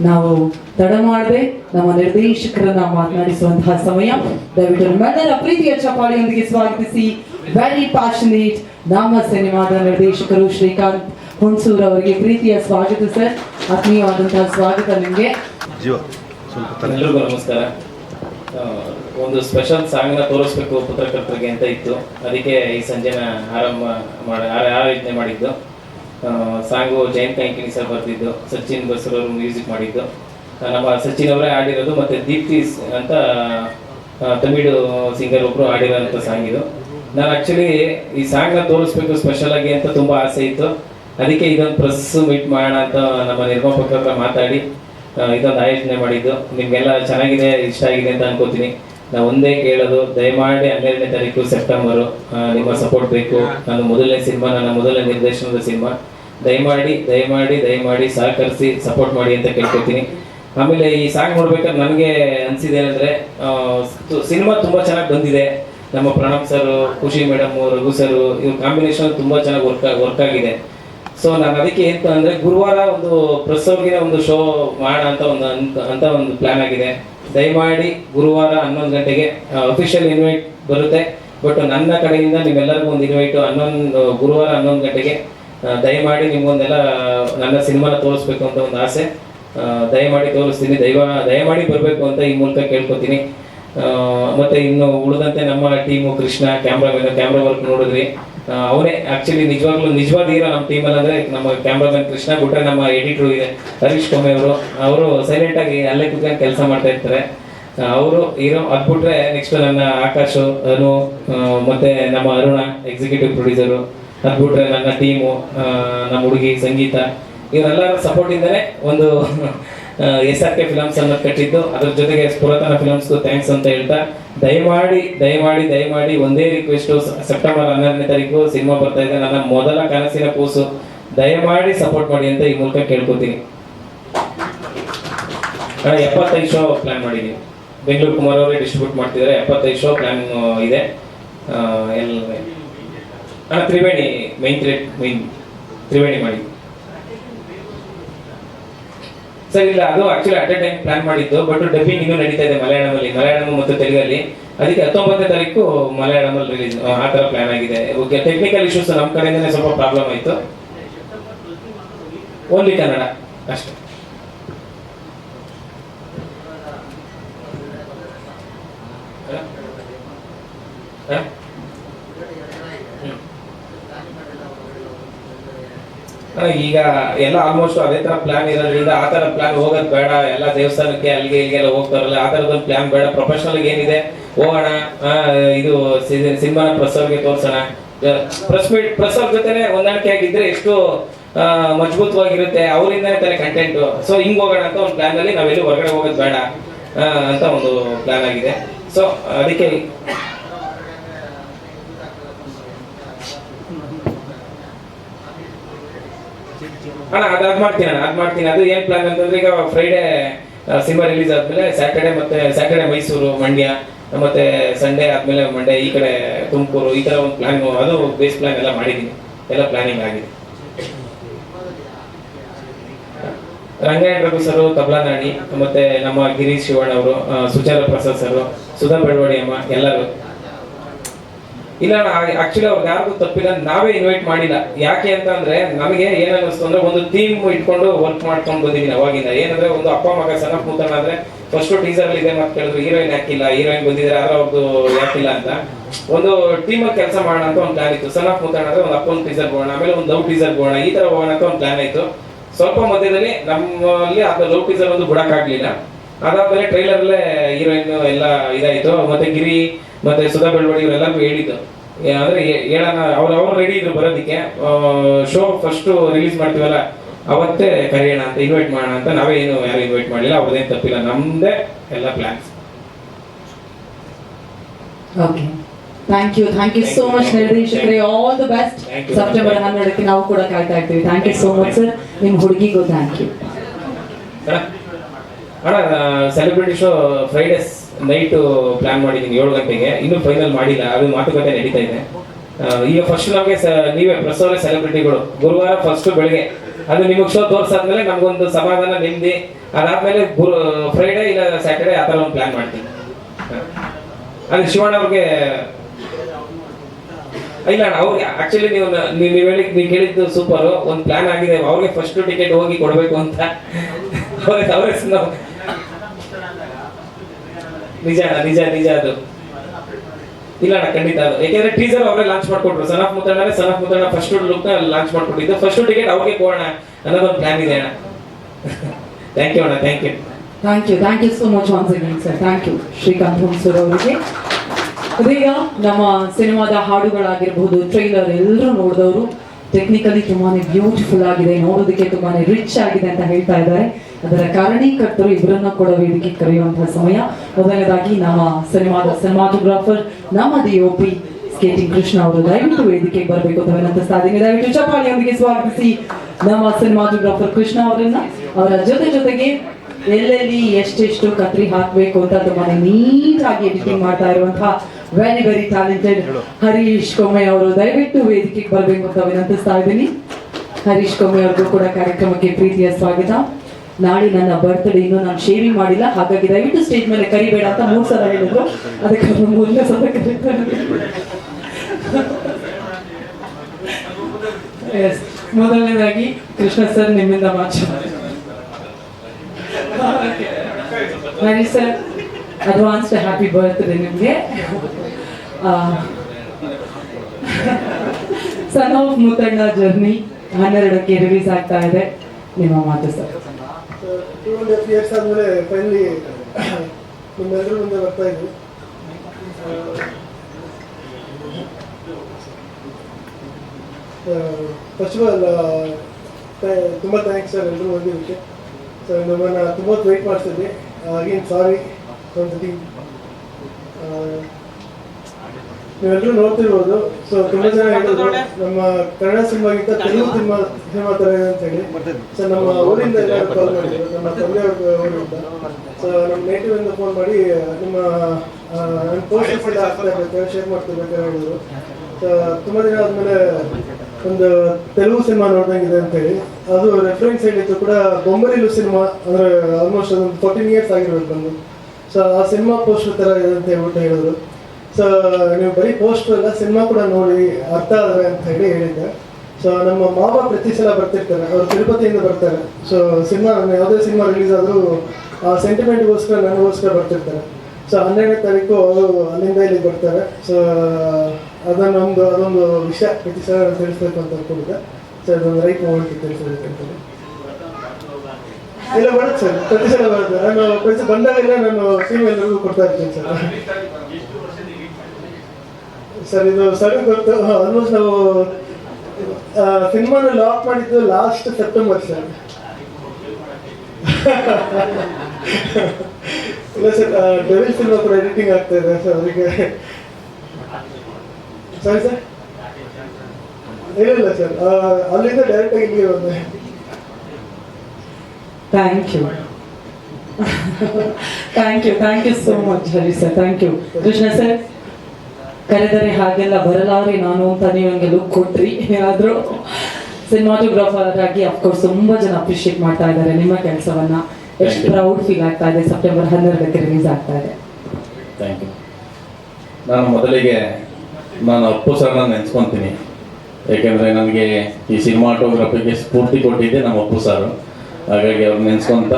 ನಾವು ತಡ ಮಾಡದೆ ನಮ್ಮ ನಿರ್ದೇಶಕರನ್ನ ಮಾತನಾಡಿಸುವಂತಹ ಸಮಯ. ದಯವಿಟ್ಟು ನಿಮ್ಮೆಲ್ಲರ ಪ್ರೀತಿಯ ಚಪಾಳಿಯೊಂದಿಗೆ ಸ್ವಾಗತಿಸಿ. ವೆರಿ ಪ್ಯಾಷನೇಟ್ ನಮ್ಮ ಸಿನಿಮಾದ ನಿರ್ದೇಶಕರು ಶ್ರೀಕಾಂತ್ ಹುಣಸೂರ್ ಅವರಿಗೆ ಪ್ರೀತಿಯ ಸ್ವಾಗತ ಸರ್. ಆತ್ಮೀಯವಾದಂತಹ ಸ್ವಾಗತ ನಿಮಗೆ. ನಮಸ್ಕಾರ. ಒಂದು ಸ್ಪೆಷಲ್ ಸಾಂಗ್ನ ತೋರಿಸ್ಬೇಕು ಪತ್ರಕರ್ತರಿಗೆ ಅಂತ ಇತ್ತು. ಅದಕ್ಕೆ ಈ ಸಂಜೆನ ಆರಂಭ ಮಾಡಿ ಆರಾಧನೆ ಮಾಡಿದ್ದು. ಸಾಂಗು ಜಯಂತ್ ಕಂಕಿಣಿ ಸರ್ ಬರ್ತಿದ್ದು ಸಚಿನ್ ಬಸರವರು ಮ್ಯೂಸಿಕ್ ಮಾಡಿದ್ದು. ನಮ್ಮ ಸಚಿನ್ ಅವರೇ ಆಡಿರೋದು ಮತ್ತೆ ದೀಪ್ತಿ ಅಂತ ತಮಿಳು ಸಿಂಗರ್ ಒಬ್ರು ಆಡಿರೋಂಥ ಸಾಂಗ್ ಇದು. ನಾನು ಆಕ್ಚುಲಿ ಈ ಸಾಂಗ್ನ ತೋರಿಸ್ಬೇಕು ಸ್ಪೆಷಲ್ ಆಗಿ ಅಂತ ತುಂಬಾ ಆಸೆ ಇತ್ತು. ಅದಕ್ಕೆ ಇದೊಂದು ಪ್ರೆಸ್ ಮೀಟ್ ಮಾಡೋಣ ಅಂತ ನಮ್ಮ ನಿರ್ಮಾಪಕರ ಮಾತಾಡಿ. ಇದೊಂದು ಆಯೋಜನೆ ಮಾಡಿದ್ದು. ನಿಮ್ಗೆಲ್ಲ ಚೆನ್ನಾಗಿದೆ ಇಷ್ಟ ಆಗಿದೆ ಅಂತ ಅನ್ಕೋತೀನಿ. ನಾವು ಒಂದೇ ಕೇಳೋದು ದಯಮಾಡಿ ಹನ್ನೆರಡನೇ ತಾರೀಕು ಸೆಪ್ಟೆಂಬರು ನಿಮ್ಮ ಸಪೋರ್ಟ್ ಬೇಕು. ನಾನು ಮೊದಲನೇ ಸಿನಿಮಾ ನನ್ನ ಮೊದಲನೇ ನಿರ್ದೇಶನದ ಸಿನಿಮಾ. ದಯಮಾಡಿ ದಯಮಾಡಿ ದಯಮಾಡಿ ಸಹಕರಿಸಿ ಸಪೋರ್ಟ್ ಮಾಡಿ ಅಂತ ಕೇಳ್ಕೊತೀನಿ. ಆಮೇಲೆ ಈ ಸಾಂಗ್ ನೋಡ್ಬೇಕಾದ್ರೆ ನನಗೆ ಅನ್ಸಿದೆ ಅಂದರೆ ಸಿನಿಮಾ ತುಂಬಾ ಚೆನ್ನಾಗಿ ಬಂದಿದೆ. ನಮ್ಮ Pranab sir Khushi madam Raghu sir ಇವ್ರ ಕಾಂಬಿನೇಷನ್ ತುಂಬಾ ಚೆನ್ನಾಗಿ ವರ್ಕ್ ವರ್ಕ್ ಆಗಿದೆ. ಸೊ ನಾನು ಅದಕ್ಕೆ ಏನು ಅಂದ್ರೆ ಗುರುವಾರ ಒಂದು ಪ್ರೆಸ್ ಅವ್ರಿಗೆ ಒಂದು ಶೋ ಮಾಡೋಣ ಅಂತ ಒಂದು ಅಂತ- ಒಂದು ಪ್ಲಾನ್ ಆಗಿದೆ. ದಯಮಾಡಿ ಗುರುವಾರ ಹನ್ನೊಂದು ಗಂಟೆಗೆ ಅಫಿಷಿಯಲ್ ಇನ್ವೈಟ್ ಬರುತ್ತೆ. ಬಟ್ ನನ್ನ ಕಡೆಯಿಂದ ನಿಮ್ಮೆಲ್ಲರಿಗೂ ಒಂದು ಇನ್ವೈಟ್ ಹನ್ನೊಂದು, ಗುರುವಾರ ಹನ್ನೊಂದು ಗಂಟೆಗೆ ದಯಮಾಡಿ ನಿಮ್ಗೊಂದೆಲ್ಲ, ನನ್ನ ಸಿನಿಮಾನ ತೋರಿಸ್ಬೇಕು ಅಂತ ಒಂದು ಆಸೆ. ದಯಮಾಡಿ ತೋರಿಸ್ತೀನಿ. ದಯವ ದಯಮಾಡಿ ಬರಬೇಕು ಅಂತ ಈ ಮೂಲಕ ಕೇಳ್ಕೊತೀನಿ. ಮತ್ತೆ ಇನ್ನು ಉಳಿದಂತೆ ನಮ್ಮ team Krishna camera camera work ನೋಡಿದ್ರಿ ಅವನೇ ಆಕ್ಚುಲಿ ನಿಜವಾಗ್ಲೂ ನಿಜವಾದ ಹೀರೋ ನಮ್ಮ ಟೀಮಲ್ಲಿ ಅಂದ್ರೆ ನಮ್ಮ ಕ್ಯಾಮ್ರಾಮನ್ ಕೃಷ್ಣ ಬಿಟ್ರೆ ನಮ್ಮ ಎಡಿಟ್ರು ಇದೆ, ಹರೀಶ್ ಕೊಮ್ಮೆ ಅವರು. ಅವರು ಸೈಲೆಂಟ್ ಆಗಿ ಅಲ್ಲೇ ಕುತ್ಕೊಂಡು ಕೆಲಸ ಮಾಡ್ತಾ ಇರ್ತಾರೆ. ಅವರು ಹೀರೋ ಅದ್ಬಿಟ್ರೆ ನೆಕ್ಸ್ಟ್ ನನ್ನ ಆಕಾಶ್, ಅನು ಮತ್ತೆ ನಮ್ಮ ಅರುಣ ಎಕ್ಸಿಕ್ಯೂಟಿವ್ ಪ್ರೊಡ್ಯೂಸರು ಅದ್ಬಿಟ್ರೆ ನನ್ನ ಟೀಮು ನಮ್ಮ ಹುಡುಗಿ ಸಂಗೀತ. ಇವರೆಲ್ಲರ ಸಪೋರ್ಟ್ ಇಂದನೇ ಒಂದು ಎಸ್ ಆರ್ ಕೆ ಫಿಲಮ್ಸ್ ಅನ್ನು ಕಟ್ಟಿದ್ದು. ಅದ್ರ ಜೊತೆಗೆ ಪುರಾತನ ಫಿಲಮ್ಸ್ಗೂ ಥ್ಯಾಂಕ್ಸ್ ಅಂತ ಹೇಳ್ತಾ, ದಯಮಾಡಿ ದಯಮಾಡಿ ದಯಮಾಡಿ ಒಂದೇ ರಿಕ್ವೆಸ್ಟು ಸೆಪ್ಟೆಂಬರ್ ಹನ್ನೆರಡನೇ ತಾರೀಕು ಸಿನಿಮಾ ಬರ್ತಾ ಇದೆ. ನನ್ನ ಮೊದಲ ಕನಸಿನ ಕೂಸು. ದಯಮಾಡಿ ಸಪೋರ್ಟ್ ಮಾಡಿ ಅಂತ ಈ ಮೂಲಕ ಕೇಳ್ಕೊತೀನಿ. ಎಪ್ಪತ್ತೈದು ಶೋ ಪ್ಲಾನ್ ಮಾಡಿದ್ದೀನಿ ಬೆಂಗಳೂರು ಕುಮಾರ್ ಅವರೇ ಡಿಸ್ಟ್ರಿಬ್ಯೂಟ್ ಮಾಡ್ತಿದ್ದಾರೆ. ಎಪ್ಪತ್ತೈದು ಶೋ ಪ್ಲಾನ್ ಇದೆ. ಎಲ್ಲ ತ್ರಿವೇಣಿ ಮೈನ್ ತ್ರಿವೇಣಿ ಮಾಡಿ. ಸರ್, ಇಲ್ಲ, ಅದು actually at a time plan ಮಾಡಿದ್ದು ಬಟ್ ಡಬ್ಬಿಂಗ್ ಇನ್ನೂ ನಡೀತಾ ಇದೆ ಮಲಯಾಳಮಲ್ಲಿ. ಮಲಯಾಳಂ ಮತ್ತು ತೆಲುಗಲ್ಲಿ. ಅದಕ್ಕೆ ಹತ್ತೊಂಬತ್ತನೇ ತಾರೀಕು ಮಲಯಾಳಮಲ್ಲಿ ರಿಲೀಸ್ ಆ ಥರ ಪ್ಲಾನ್ ಆಗಿದೆ. ಓಕೆ ಟೆಕ್ನಿಕಲ್ ಇಶ್ಯೂಸ್ ನಮ್ಮ ಕಡೆಯಿಂದ ಸ್ವಲ್ಪ ಪ್ರಾಬ್ಲಮ್ ಆಯಿತು. ಓನ್ಲಿ ಕನ್ನಡ, ಅಷ್ಟೇ. ಹ? ಹ? ಹ್ಮ್. ಅಣ್ಣ, ಈಗ ಎಲ್ಲ ಆಲ್ಮೋಸ್ಟ್ ಅದೇ ತರ ಪ್ಲಾನ್ ಇರೋದ್ರಿಂದ ಆ ತರ ಪ್ಲಾನ್ ಹೋಗೋದ್ ಬೇಡ. ಎಲ್ಲ ದೇವಸ್ಥಾನಕ್ಕೆ ಅಲ್ಲಿಗೆ ಇಲ್ಲಿಗೆಲ್ಲ ಹೋಗ್ತಾರಲ್ಲ, ಆ ತರದೊಂದು ಪ್ಲಾನ್ ಬೇಡ. ಪ್ರೊಫೆಷನಲ್ ಏನಿದೆ? ಹೋಗೋಣ. ಇದು ಸಿನಿಮಾನ ಪ್ರಸವ್ಗೆ ತೋರಿಸೋಣ. ಪ್ರೆಸ್ ಮೀಟ್ ಪ್ರೆಸ್ ಅವ್ರ ಜೊತೆನೆ ಹೊಂದಾಣಿಕೆ ಆಗಿದ್ರೆ ಎಷ್ಟು ಮಜಬೂತವಾಗಿರುತ್ತೆ. ಅವರಿಂದನೇ ತಾನೇ ಕಂಟೆಂಟ್ ಸೊ ಹಿಂಗ್ ಹೋಗೋಣ ಅಂತ ಒಂದು ಪ್ಲಾನ್ ಅಲ್ಲಿ ನಾವೆಲ್ಲೂ ಹೊರಗಡೆ ಹೋಗೋದು ಬೇಡ ಅಂತ ಒಂದು ಪ್ಲಾನ್ ಆಗಿದೆ. ಸೊ ಅದಕ್ಕೆ ಅಣ್ಣ, ಅದು ಅದು ಮಾಡ್ತೀನಿ ಅಣ್ಣ, ಅದು ಮಾಡ್ತೀನಿ. ಅದು ಏನು ಪ್ಲಾನ್ ಅಂತಂದ್ರೆ ಈಗ ಫ್ರೈಡೇ ಸಿನಿಮಾ ರಿಲೀಸ್ ಆದ್ಮೇಲೆ ಸ್ಯಾಟರ್ಡೆ ಮತ್ತೆ ಸ್ಯಾಟರ್ಡೆ ಮೈಸೂರು, ಮಂಡ್ಯ, ಮತ್ತೆ ಸಂಡೇ ಆದ್ಮೇಲೆ ಮಂಡ್ಯ ಈ ಕಡೆ ತುಮಕೂರು, ಈ ತರ ಒಂದು ಪ್ಲಾನ್ ಅದು ಬೇಸ್ ಪ್ಲಾನ್ ಎಲ್ಲ ಮಾಡಿದ್ದೀನಿ. ಎಲ್ಲ ಪ್ಲಾನಿಂಗ್ ಆಗಿದೆ. ರಂಗಾಯಣ ರಘು ಸರ್ ಮತ್ತೆ ನಮ್ಮ ಗಿರೀಶ್ ಶಿವಣ್ಣ ಅವರು ಸುಚಾರ ಪ್ರಸಾದ್ ಸರ್, ಸುಧಾ ಬೆಳವಡಿ ಅಮ್ಮ ಎಲ್ಲರೂ. ಇಲ್ಲ ಆಕ್ಚುಲಿ ಅವ್ರಿಗೆ ಯಾರಿಗೂ ತಪ್ಪಿಲ್ಲ. ನಾವೇ ಇನ್ವೈಟ್ ಮಾಡಿಲ್ಲ. ಯಾಕೆ ಅಂತ ಅಂದ್ರೆ, ನಮಗೆ ಏನಿಸ್ತು ಅಂದ್ರೆ ಒಂದು ಥೀಮ್ ಇಟ್ಕೊಂಡು ವರ್ಕ್ ಮಾಡ್ಕೊಂಡು ಬಂದಿದ್ದೀನಿ ಅವಾಗಿಂದ. ಏನಂದ್ರೆ, ಒಂದು ಅಪ್ಪ, ಮಗ, ಸಣ್ಣ ಕೂತಣ್ಣ ಅಂದ್ರೆ ಫಸ್ಟ್ ಟೀಸರ್ ಇದೆ ಮತ್ತೆ ಕೇಳಿದ್ರು ಹೀರೋಯಿನ್ ಹಾಕಿಲ್ಲ ಹೀರೋಯಿನ್ ಬಂದಿದ್ದಾರೆ ಆದ್ರೆ ಅವ್ರದ್ದು ಯಾಕಿಲ್ಲ ಅಂತ. ಒಂದು ಟೀಮ್ ಕೆಲಸ ಮಾಡೋಣ ಅಂತ ಒಂದು ಪ್ಲಾನ್ ಇತ್ತು. ಸಣ್ಣ ಕೂತಣ್ಣ ಅಂದ್ರೆ ಒಂದು ಅಪ್ಪನ ಟೀಸರ್ ಹೋಗೋಣ, ಆಮೇಲೆ ಒಂದು ಲವ್ ಟೀಸರ್ ಹೋಗೋಣ, ಈ ತರ ಹೋಗೋಣ ಅಂತ ಒಂದು ಪ್ಲಾನ್ ಆಯ್ತು ಸ್ವಲ್ಪ ಮಧ್ಯದಲ್ಲಿ ನಮ್ಮಲ್ಲಿ ಅದು ಲವ್ ಟೀಸರ್ ಒಂದು ಬಿಡಕ್ಕಾಗ್ಲಿಲ್ಲ. ಅದಾದ್ಮೇಲೆ ಟ್ರೈಲರ್ ಅಲ್ಲೇ ಹೀರೋಯಿನ್ ಎಲ್ಲ ಇದಾಯ್ತು. ಮತ್ತೆ ಗಿರಿ ಮತ್ತೆ ಸುಧಾ ಬೆಳವಡಿ ಇವರೆಲ್ಲ ಹೇಳಿದ್ದು. ಅಂದ್ರೆ ಹೇಳೋಣ ಅವ್ರು ಅವ್ರು ರೆಡಿ ಇದ್ರು ಬರೋದಕ್ಕೆ. ಶೋ ಫಸ್ಟ್ ರಿಲೀಸ್ ಮಾಡ್ತೀವಲ್ಲ ಅವತ್ತೇ ಕರೆಯೋಣ ಅಂತ ಇನ್ವೈಟ್ ಮಾಡೋಣ ಅಂತ. ನಾವೇ ಏನು ಯಾರು ಇನ್ವೈಟ್ ಮಾಡಲಿಲ್ಲ ಅವ್ರದ್ದೇನು ತಪ್ಪಿಲ್ಲ. ನಮ್ದೇ ಎಲ್ಲ plans okay thank you thank you so much ನಿರ್ದೇಶಕರೇ all the best. September ಹನ್ನೆರಡಕ್ಕೆ ನಾವು ಕೂಡ ಕಾಯ್ತಾ ಇರ್ತೀವಿ. Thank you so much sir ನಿಮ್ಮ ಹುಡುಗಿಗೂ ಥ್ಯಾಂಕ್ ಯು ಅಣ್ಣ celebrity show Fridays night plan ಮಾಡಿದ್ದೀನಿ ಏಳು ಗಂಟೆಗೆ. ಇನ್ನೂ ಫೈನಲ್ ಮಾಡಿಲ್ಲ, ಅದು ಮಾತುಕತೆ ನಡೀತಾ ಇದೆ. ಈಗ ಫಸ್ಟ್ ನಮಗೆ ನೀವೇ ಪ್ರೆಸ್ ಸೆಲೆಬ್ರಿಟಿಗಳು ಗುರುವಾರ ಫಸ್ಟ್ ಬೆಳಿಗ್ಗೆ. ಅದು ನಿಮಗೆ ಶೋ ತೋರಿಸಾದ್ಮೇಲೆ ನಮಗೊಂದು ಸಮಾಧಾನ, ನೆಮ್ಮದಿ, ಅದಾದ್ಮೇಲೆ ಗುರು ಫ್ರೈಡೇ ಇಲ್ಲ ಸ್ಯಾಟರ್ಡೇ ಆ ಥರ ಒಂದು ಪ್ಲಾನ್ ಮಾಡ್ತೀನಿ. ಅದು ಶಿವಣ್ಣ ಅವ್ರಿಗೆ, ಇಲ್ಲ ಅಣ್ಣ, ಅವ್ರಿಗೆ ಆಕ್ಚುಲಿ ನೀವು ನೀವು ಹೇಳಿ ನೀವು ಕೇಳಿದ್ದು ಸೂಪರ್ ಒಂದು ಪ್ಲಾನ್ ಆಗಿದೆ, ಅವ್ರಿಗೆ ಫಸ್ಟ್ ಟಿಕೆಟ್ ಹೋಗಿ ಕೊಡಬೇಕು ಅಂತ. ಅವ್ರಿಗೆ, ಅವ್ರ ನಿಜ ನಿಜ ನಿಜ ಅದು. ಇಲ್ಲ ಅಣ್ಣ, ಖಂಡಿತ ಅದು. ಯಾಕೆಂದ್ರೆ ಟೀಸರ್ ಅವರೇ launch ಮಾಡ್ಕೊಟ್ರು. Son of Muthanna son of Muthanna first look launch ಮಾಡ್ಕೊಟ್ಟಿದ್ದು. First ticket ಅವ್ರಿಗೆ ಕೊಡೋಣ ಅನ್ನೋದೊಂದು ಪ್ಲಾನ್ ಇದೆ ಅಣ್ಣ. ಥ್ಯಾಂಕ್ ಯು ಅಣ್ಣ thank you thank you thank you so much once again sir thank you Srikanth Hunsur ಅವರಿಗೆ. ಇದೀಗ ನಮ್ಮ ಸಿನಿಮಾದ ಹಾಡುಗಳಾಗಿರ್ಬೋದು ಟ್ರೈಲರ್ ಎಲ್ಲರೂ ನೋಡಿದವರು. ಟೆಕ್ನಿಕಲಿ ತುಂಬಾನೇ ಬ್ಯೂಟಿಫುಲ್ ಆಗಿದೆ, ನೋಡೋದಕ್ಕೆ ತುಂಬಾನೇ ರಿಚ್ ಆಗಿದೆ ಅಂತ ಹೇಳ್ತಾ ಇದ್ದಾರೆ. ಅದರ ಕಾರಣೀಕರ್ತರು ಇಬ್ಬರನ್ನ ಕೂಡ ವೇದಿಕೆ ಕರೆಯುವಂತಹ ಸಮಯ. ಮೊದಲನೇದಾಗಿ ನಮ್ಮ ಸಿನಿಮಾದ ಸಿನಿಮಾಟೋಗ್ರಾಫರ್, ನಮ್ಮ ಡಿಒಪಿ ಸ್ಕೇಟಿಂಗ್ ಕೃಷ್ಣ ಅವರು ದಯವಿಟ್ಟು ವೇದಿಕೆಗೆ ಬರಬೇಕು ಅಂತ ವಿನಂತಿಸ್ತಾ ಇದ್ದೀನಿ. ದಯವಿಟ್ಟು ಚಪ್ಪಾಳಿಯೊಂದಿಗೆ ಸ್ವಾಗತಿಸಿ ನಮ್ಮ ಸಿನಿಮಾಟೋಗ್ರಾಫರ್ ಕೃಷ್ಣ ಅವರನ್ನ. ಅವರ ಜೊತೆ ಜೊತೆಗೆ ಎಲ್ಲೆಲ್ಲಿ ಎಷ್ಟೆಷ್ಟು ಕತ್ರಿ ಹಾಕ್ಬೇಕು ಅಂತ ತುಂಬಾನೇ ನೀಟಾಗಿ ಎಡಿಟಿಂಗ್ ಮಾಡ್ತಾ ಇರುವಂತಹ very very talented Harish Komme ಅವರು ದಯವಿಟ್ಟು ವೇದಿಕೆಗೆ ಬರಬೇಕು ಅಂತ ವಿನಂತಿಸ್ತಾ ಇದ್ದೀನಿ. ಹರೀಶ್ ಕೊಮ್ಮೆ ಅವ್ರಿಗೂ ಕೂಡ ಕಾರ್ಯಕ್ರಮಕ್ಕೆ ಪ್ರೀತಿಯ ಸ್ವಾಗತ. ನಾಳೆ ನನ್ನ ಬರ್ತ್ಡೇ ಇನ್ನು ನಾನು ಶೇವಿಂಗ್ ಮಾಡಿಲ್ಲ. ಹಾಗಾಗಿ ದಯವಿಟ್ಟು ಸ್ಟೇಜ್ ಮೇಲೆ ಕರಿಬೇಡ ಅಂತ ಮೂರು ಸಲ ಹೇಳಿದ್ರು. ಅದಕ್ಕೆ ಮೂರನೇ ಸಲ ಮೊದಲನೇದಾಗಿ ಕೃಷ್ಣ ಸರ್ ನಿಮ್ಮಿಂದ ಮಾತಾಡ್ತಾರೆ Naresh sir advanced happy birthday ನಿಮಗೆ. ಸನ್ ಆಫ್ ಮುತ್ತಣ್ಣ ಜರ್ನಿ ಹನ್ನೆರಡಕ್ಕೆ ರಿಲೀಸ್ ಆಗ್ತಾ ಇದೆ. ನಿಮ್ಮ ಮಾತು sir two and half years ಆದಮೇಲೆ ಫೈನಲಿ ನಿಮ್ಮೆಲ್ಲರೂ ಮುಂದೆ ಬರ್ತಾ ಇದ್ವಿ. ಫಸ್ಟ್ ಆಫ್ ಆಲ್ ತುಂಬ ಥ್ಯಾಂಕ್ಸ್ ಸರ್ ಎಲ್ಲರೂ ಹೋಗಿದ್ದಕ್ಕೆ ಸೊ ನಮ್ಮನ್ನು ತುಂಬ ವೆಯ್ಟ್ ಮಾಡಿಸಿದ್ವಿ ಅಗೇನ್ ಸಾರಿ ಒಂದ್ಸತಿ ನೀವೆಲ್ಲರೂ ನೋಡ್ತಿರ್ಬೋದು. ಸೊ ತುಂಬಾ ಜನ ಹೇಳಿದ್ರು ನಮ್ಮ ಕನ್ನಡ ಸಿನಿಮಾಗಿಂತ ತೆಲುಗು ಸಿನಿಮಾ ಸಿನಿಮಾ ತರ ಇದೆ ಅಂತ ಹೇಳಿ ಸೊ ನಮ್ಮ ಊರಿಂದ ಎಲ್ಲರೂ ಕಾಲ್ ಮಾಡಿದ್ರು. ನಮ್ಮ ತಂದೆ ಊರಿಂದ ಸೊ ನಮ್ಮ ನೇಟಿವ್ ಇಂದ ಫೋನ್ ಮಾಡಿ ನಿಮ್ಮ ಪೋಸ್ಟರ್ಸ್ ಎಲ್ಲ ಆಗ್ತಾ ಇರ್ಬೇಕು ಶೇರ್ ಮಾಡ್ತಿರ್ಬೇಕು ಹೇಳಿದ್ರು. ಸೊ ತುಂಬಾ ದಿನ ಆದ್ಮೇಲೆ ಒಂದು ತೆಲುಗು ಸಿನಿಮಾ ನೋಡ್ದಂಗಿದೆ ಅಂತ ಹೇಳಿ. ಅದು ರೆಫರೆನ್ಸ್ ಹೇಳಿದ್ದು ಕೂಡ ಬೊಂಬರಿಲು ಸಿನಿಮಾ ಅಂದ್ರೆ ಆಲ್ಮೋಸ್ಟ್ ಅದೊಂದು ಫೋರ್ಟೀನ್ ಇಯರ್ಸ್ ಆಗಿರ್ಬೇಕು ಬಂದು. ಸೊ ಆ ಸಿನಿಮಾ ಪೋಸ್ಟರ್ ತರ ಇದೆ ಅಂತ ಹೇಳ್ಬಿಟ್ಟು ಹೇಳಿದ್ರು. ಸೊ ನೀವು ಬರೀ ಪೋಸ್ಟರ್ ಅಲ್ಲ ಸಿನಿಮಾ ಕೂಡ ನೋಡಿ ಅರ್ಥ ಆದರೆ ಅಂತ ಹೇಳಿ ಹೇಳಿದ್ದೆ. ಸೊ ನಮ್ಮ ಮಾವ ಪ್ರತಿ ಸಲ ಬರ್ತಿರ್ತಾರೆ, ಅವ್ರು ತಿರುಪತಿಯಿಂದ ಬರ್ತಾರೆ. ಸೊ ಸಿನಿಮಾ ಯಾವುದೇ ಸಿನಿಮಾ ರಿಲೀಸ್ ಆದರೂ, ಆ ಸೆಂಟಿಮೆಂಟ್ಗೋಸ್ಕರ ನನಗೋಸ್ಕರ ಬರ್ತಿರ್ತಾರೆ. ಸೊ ಹನ್ನೆರಡನೇ ತಾರೀಕು ಅವರು ಅಲ್ಲಿಂದ ಇಲ್ಲಿಗೆ ಬರ್ತಾರೆ. ಸೊ ಅದನ್ನೊಂದು ಅದೊಂದು ವಿಷಯ, ಪ್ರತಿ ಸಲ ನಾನು ತಿಳಿಸ್ಬೇಕು ಅಂತ ಅನ್ಕೊಂಡಿದ್ದೆ. ಸೊ ಅದೊಂದು ರೈಟ್ ಮೂಮೆಂಟ್ ತಿಳಿಸ್ಬೇಕು ಇಲ್ಲ, ಬರುತ್ತೆ ಸರ್. ಪ್ರತಿ ಸಲ ಬರುತ್ತೆ. ನಾನು, ಪ್ರತಿ ಬಂದಾಗೆಲ್ಲ ನಾನು ಟೀಮ್ ಎಲ್ಲರಿಗೂ ಕೊಡ್ತಾ ಇರ್ತೀನಿ ಸರ್. ಸರ್, ಇದು ಸರ್ ಗೊತ್ತು ಆಲ್ಮೋಸ್ಟ್ ನಾವು ಸಿನಿಮಾನ ಲಾಕ್ ಮಾಡಿದ್ದು ಲಾಸ್ಟ್ ಸೆಪ್ಟೆಂಬರ್ ಸರ್ ಇಲ್ಲ ಸರ್ ಡೆವಿಲ್ ಸಿನಿಮಾ ಕೂಡ ಎಡಿಟಿಂಗ್ ಆಗ್ತಾ ಇದೆ ಸರ್ ಅದಕ್ಕೆ ಸರಿ ಸರ್ ಇಲ್ಲ ಇಲ್ಲ ಸರ್ ಅಲ್ಲಿಂದ ಡೈರೆಕ್ಟ್ ಆಗಿ ಇಲ್ಲಿಗೆ ಬಂದೆ. Thank you thank you thank you so much Hari sir thank you Krishna sir ಕರೆದರೆ ಹಾಗೆಲ್ಲ ಬರಲಾರೆ ನಾನು ಅಂತ ನೀವು ಹಂಗೆ ಲುಕ್ ಕೊಟ್ರಿ. ಆದರೂ ಸಿನಿಮಾಟೋಗ್ರಾಫರ್ ಆಗಿ ಅಫ್ಕೋರ್ಸ್ ತುಂಬಾ ಜನ ಅಪ್ರಿಷಿಯೇಟ್ ಮಾಡ್ತಾ ಇದ್ದಾರೆ ನಿಮ್ಮ ಕೆಲಸವನ್ನ. ಎಷ್ಟು ಪ್ರೌಡ್ ಫೀಲ್ ಆಗ್ತಾ ಇದೆ ಸೆಪ್ಟೆಂಬರ್ ಹನ್ನೆರಡಕ್ಕೆ ರಿಲೀಸ್ ಆಗ್ತಾ ಇದೆ. ಥ್ಯಾಂಕ್ ಯು ನಾನು ಮೊದಲಿಗೆ ನಾನು ಅಪ್ಪು ಸರ್ನ ನೆನೆಸ್ಕೊತೀನಿ. ಯಾಕೆಂದರೆ ನನಗೆ ಈ ಸಿನಿಮಾಟೋಗ್ರಫಿಗೆ ಸ್ಫೂರ್ತಿ ಕೊಟ್ಟಿದ್ದೆ ನಮ್ಮ ಅಪ್ಪು ಸಾರು ಹಾಗಾಗಿ ಅವ್ರು ನೆನೆಸ್ಕೊಂತ.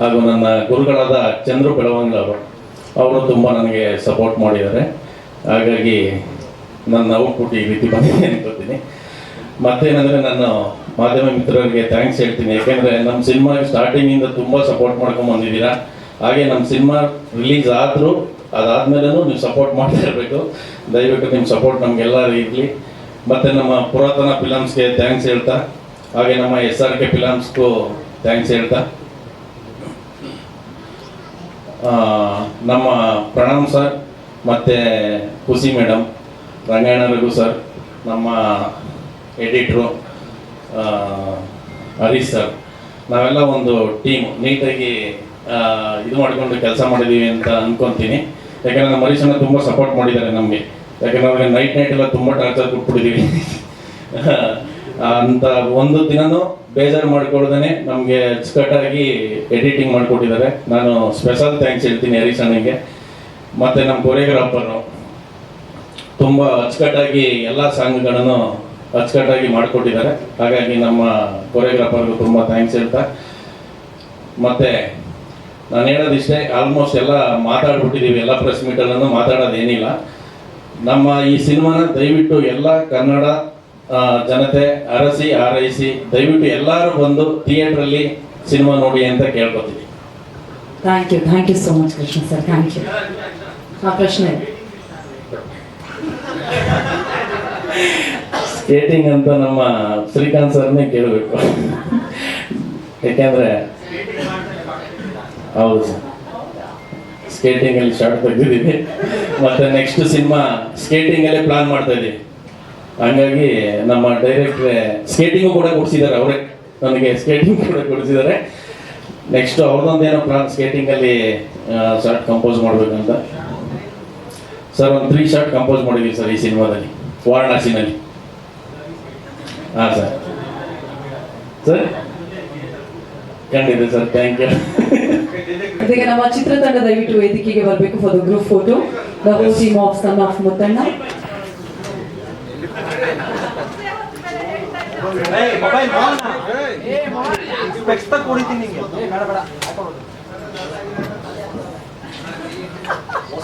ಹಾಗೂ ನನ್ನ ಗುರುಗಳಾದ ಚಂದ್ರು ಬೆಳವಂಗ್ಲ ಅವರು ಅವರು ತುಂಬ ನನಗೆ ಸಪೋರ್ಟ್ ಮಾಡಿದ್ದಾರೆ. ಹಾಗಾಗಿ ನನ್ನ ಔಟ್ಪುಟ್ ಈ ರೀತಿ ಬಂದಿದೆ ಅನ್ಕೋತೀನಿ ಮತ್ತೇನಂದರೆ ನಾನು ಮಾಧ್ಯಮ ಮಿತ್ರರಿಗೆ ಥ್ಯಾಂಕ್ಸ್ ಹೇಳ್ತೀನಿ. ಯಾಕೆಂದರೆ ನಮ್ಮ ಸಿನಿಮಾ ಸ್ಟಾರ್ಟಿಂಗಿಂದ ತುಂಬ ಸಪೋರ್ಟ್ ಮಾಡ್ಕೊಂಡು ಬಂದಿದ್ದೀರಾ. ಹಾಗೆ ನಮ್ಮ ಸಿನಿಮಾ ರಿಲೀಸ್ ಆದರೂ ಅದಾದ್ಮೇಲೂ ನೀವು ಸಪೋರ್ಟ್ ಮಾಡ್ತಾ ಇರಬೇಕು. ದಯವಿಟ್ಟು ನಿಮ್ಮ ಸಪೋರ್ಟ್ ನಮಗೆಲ್ಲ ಇರಲಿ. ಮತ್ತು ನಮ್ಮ ಪುರಾತನ ಫಿಲಮ್ಸ್ಗೆ ಥ್ಯಾಂಕ್ಸ್ ಹೇಳ್ತಾ. ಹಾಗೆ ನಮ್ಮ ಎಸ್ ಆರ್ ಕೆ ಫಿಲಮ್ಸ್ಗೂ ಥ್ಯಾಂಕ್ಸ್ ಹೇಳ್ತಾ. ನಮ್ಮ ಪ್ರಣಾಮ್ ಸರ್ ಮತ್ತು ಖುಷಿ ಮೇಡಮ್ ರಂಗಾಯಣ ರಘು ಸರ್, ನಮ್ಮ ಎಡಿಟ್ರು ಹರೀಶ್ ಸರ್, ನಾವೆಲ್ಲ ಒಂದು ಟೀಮ್ ನೀಟಾಗಿ ಇದು ಮಾಡಿಕೊಂಡು ಕೆಲಸ ಮಾಡಿದ್ದೀವಿ ಅಂತ ಅಂದ್ಕೊತೀನಿ ಯಾಕಂದರೆ ನಮ್ಮ ಹರೀಶ್ ಅಣ್ಣ ತುಂಬ ಸಪೋರ್ಟ್ ಮಾಡಿದ್ದಾರೆ ನಮಗೆ. ಯಾಕಂದ್ರೆ ಅವ್ರಿಗೆ ನೈಟ್ ನೈಟ್ ಎಲ್ಲ ತುಂಬ ಟಾರ್ಚರ್ ಕೊಟ್ಬಿಟ್ಟಿದ್ದೀವಿ ಅಂತ ಒಂದು ದಿನನೂ ಬೇಜಾರು ಮಾಡ್ಕೊಳ್ದೇನೆ ನಮಗೆ ಅಚ್ಚುಕಟ್ಟಾಗಿ ಎಡಿಟಿಂಗ್ ಮಾಡಿಕೊಟ್ಟಿದ್ದಾರೆ. ನಾನು ಸ್ಪೆಷಲ್ ಥ್ಯಾಂಕ್ಸ್ ಹೇಳ್ತೀನಿ ಹರೀಶ್ ಅಣ್ಣಗೆ. ಮತ್ತು ನಮ್ಮ ಕೊರಿಯೋಗ್ರಾಫರು ತುಂಬ ಅಚ್ಚುಕಟ್ಟಾಗಿ ಎಲ್ಲ ಸಾಂಗ್ಗಳನ್ನು ಅಚ್ಚುಕಟ್ಟಾಗಿ ಮಾಡಿಕೊಟ್ಟಿದ್ದಾರೆ. ಹಾಗಾಗಿ ನಮ್ಮ ಕೊರಿಯೋಗ್ರಾಫರ್ಗೂ ತುಂಬ ಥ್ಯಾಂಕ್ಸ್ ಹೇಳ್ತಾ. ಮತ್ತು ನಾನು ಹೇಳೋದಿಷ್ಟೇ ಆಲ್ಮೋಸ್ಟ್ ಎಲ್ಲ ಮಾತಾಡ್ಬಿಟ್ಟಿದ್ದೀವಿ ಎಲ್ಲ ಪ್ರೆಸ್ ಮೀಟಲ್ಲೂ ಮಾತಾಡೋದೇನಿಲ್ಲ. ನಮ್ಮ ಈ ಸಿನಿಮಾನ ದಯವಿಟ್ಟು ಎಲ್ಲ ಕನ್ನಡ ಜನತೆ, ಅರಸಿ, ಆರೈಸಿ, ದಯವಿಟ್ಟು ಎಲ್ಲರೂ ಬಂದು ಥಿಯೇಟ್ರಲ್ಲಿ ಸಿನಿಮಾ ನೋಡಿ ಅಂತ ಕೇಳ್ಕೊತೀವಿ. Thank you thank you so much Krishna sir thank you ಪ್ರಶ್ನೆ. ಸ್ಕೇಟಿಂಗ್ ಅಂತ ನಮ್ಮ ಶ್ರೀಕಾಂತ್ ಸರ್ನೇ ಕೇಳಬೇಕು. ಯಾಕೆಂದ್ರೆ, ಹೌದು. ಸರ್ ಸ್ಕೇಟಿಂಗ್ ಅಲ್ಲಿ ಶಾರ್ಟ್ ತೆಗೆದಿದ್ದೀವಿ ಮತ್ತೆ ನೆಕ್ಸ್ಟ್ ಸಿನಿಮಾ ಸ್ಕೇಟಿಂಗ್ ಅಲ್ಲೇ ಪ್ಲಾನ್ ಮಾಡ್ತಾ ಇದ್ದೀವಿ ಹಂಗಾಗಿ ನಮ್ಮ ಡೈರೆಕ್ಟ್ರೆ ಸ್ಕೇಟಿಂಗು ಕೂಡ ಕೊಡಿಸಿದ್ದಾರೆ, ಅವರೇ ನನಗೆ ಸ್ಕೇಟಿಂಗ್ ಕೂಡ ಕೊಡಿಸಿದ್ದಾರೆ. ನೆಕ್ಸ್ಟ್ ಅವ್ರದ್ದೊಂದೇನೋ ಪ್ಲಾನ್ ಸ್ಕೇಟಿಂಗ್ ಅಲ್ಲಿ ಶಾರ್ಟ್ ಕಂಪೋಸ್ ಮಾಡ್ಬೇಕಂತ. ಸರ್ ಒಂದು ತ್ರೀ ಶಾರ್ಟ್ ಕಂಪೋಸ್ ಮಾಡಿದ್ದೀವಿ ಸರ್ ಈ ಸಿನಿಮಾದಲ್ಲಿ ವಾರಣಾಸಿನಲ್ಲಿ. ಹಾಂ ಸರ್ ಸರ್ ಖಂಡಿತ ಸರ್ ಥ್ಯಾಂಕ್ ಯು ಜೊತೆಗೆ ನಮ್ಮ ಚಿತ್ರತಂಡ ದಯವಿಟ್ಟು ವೇದಿಕೆಗೆ ಬರಬೇಕು for the group photo the whole team of son of Muthanna mobile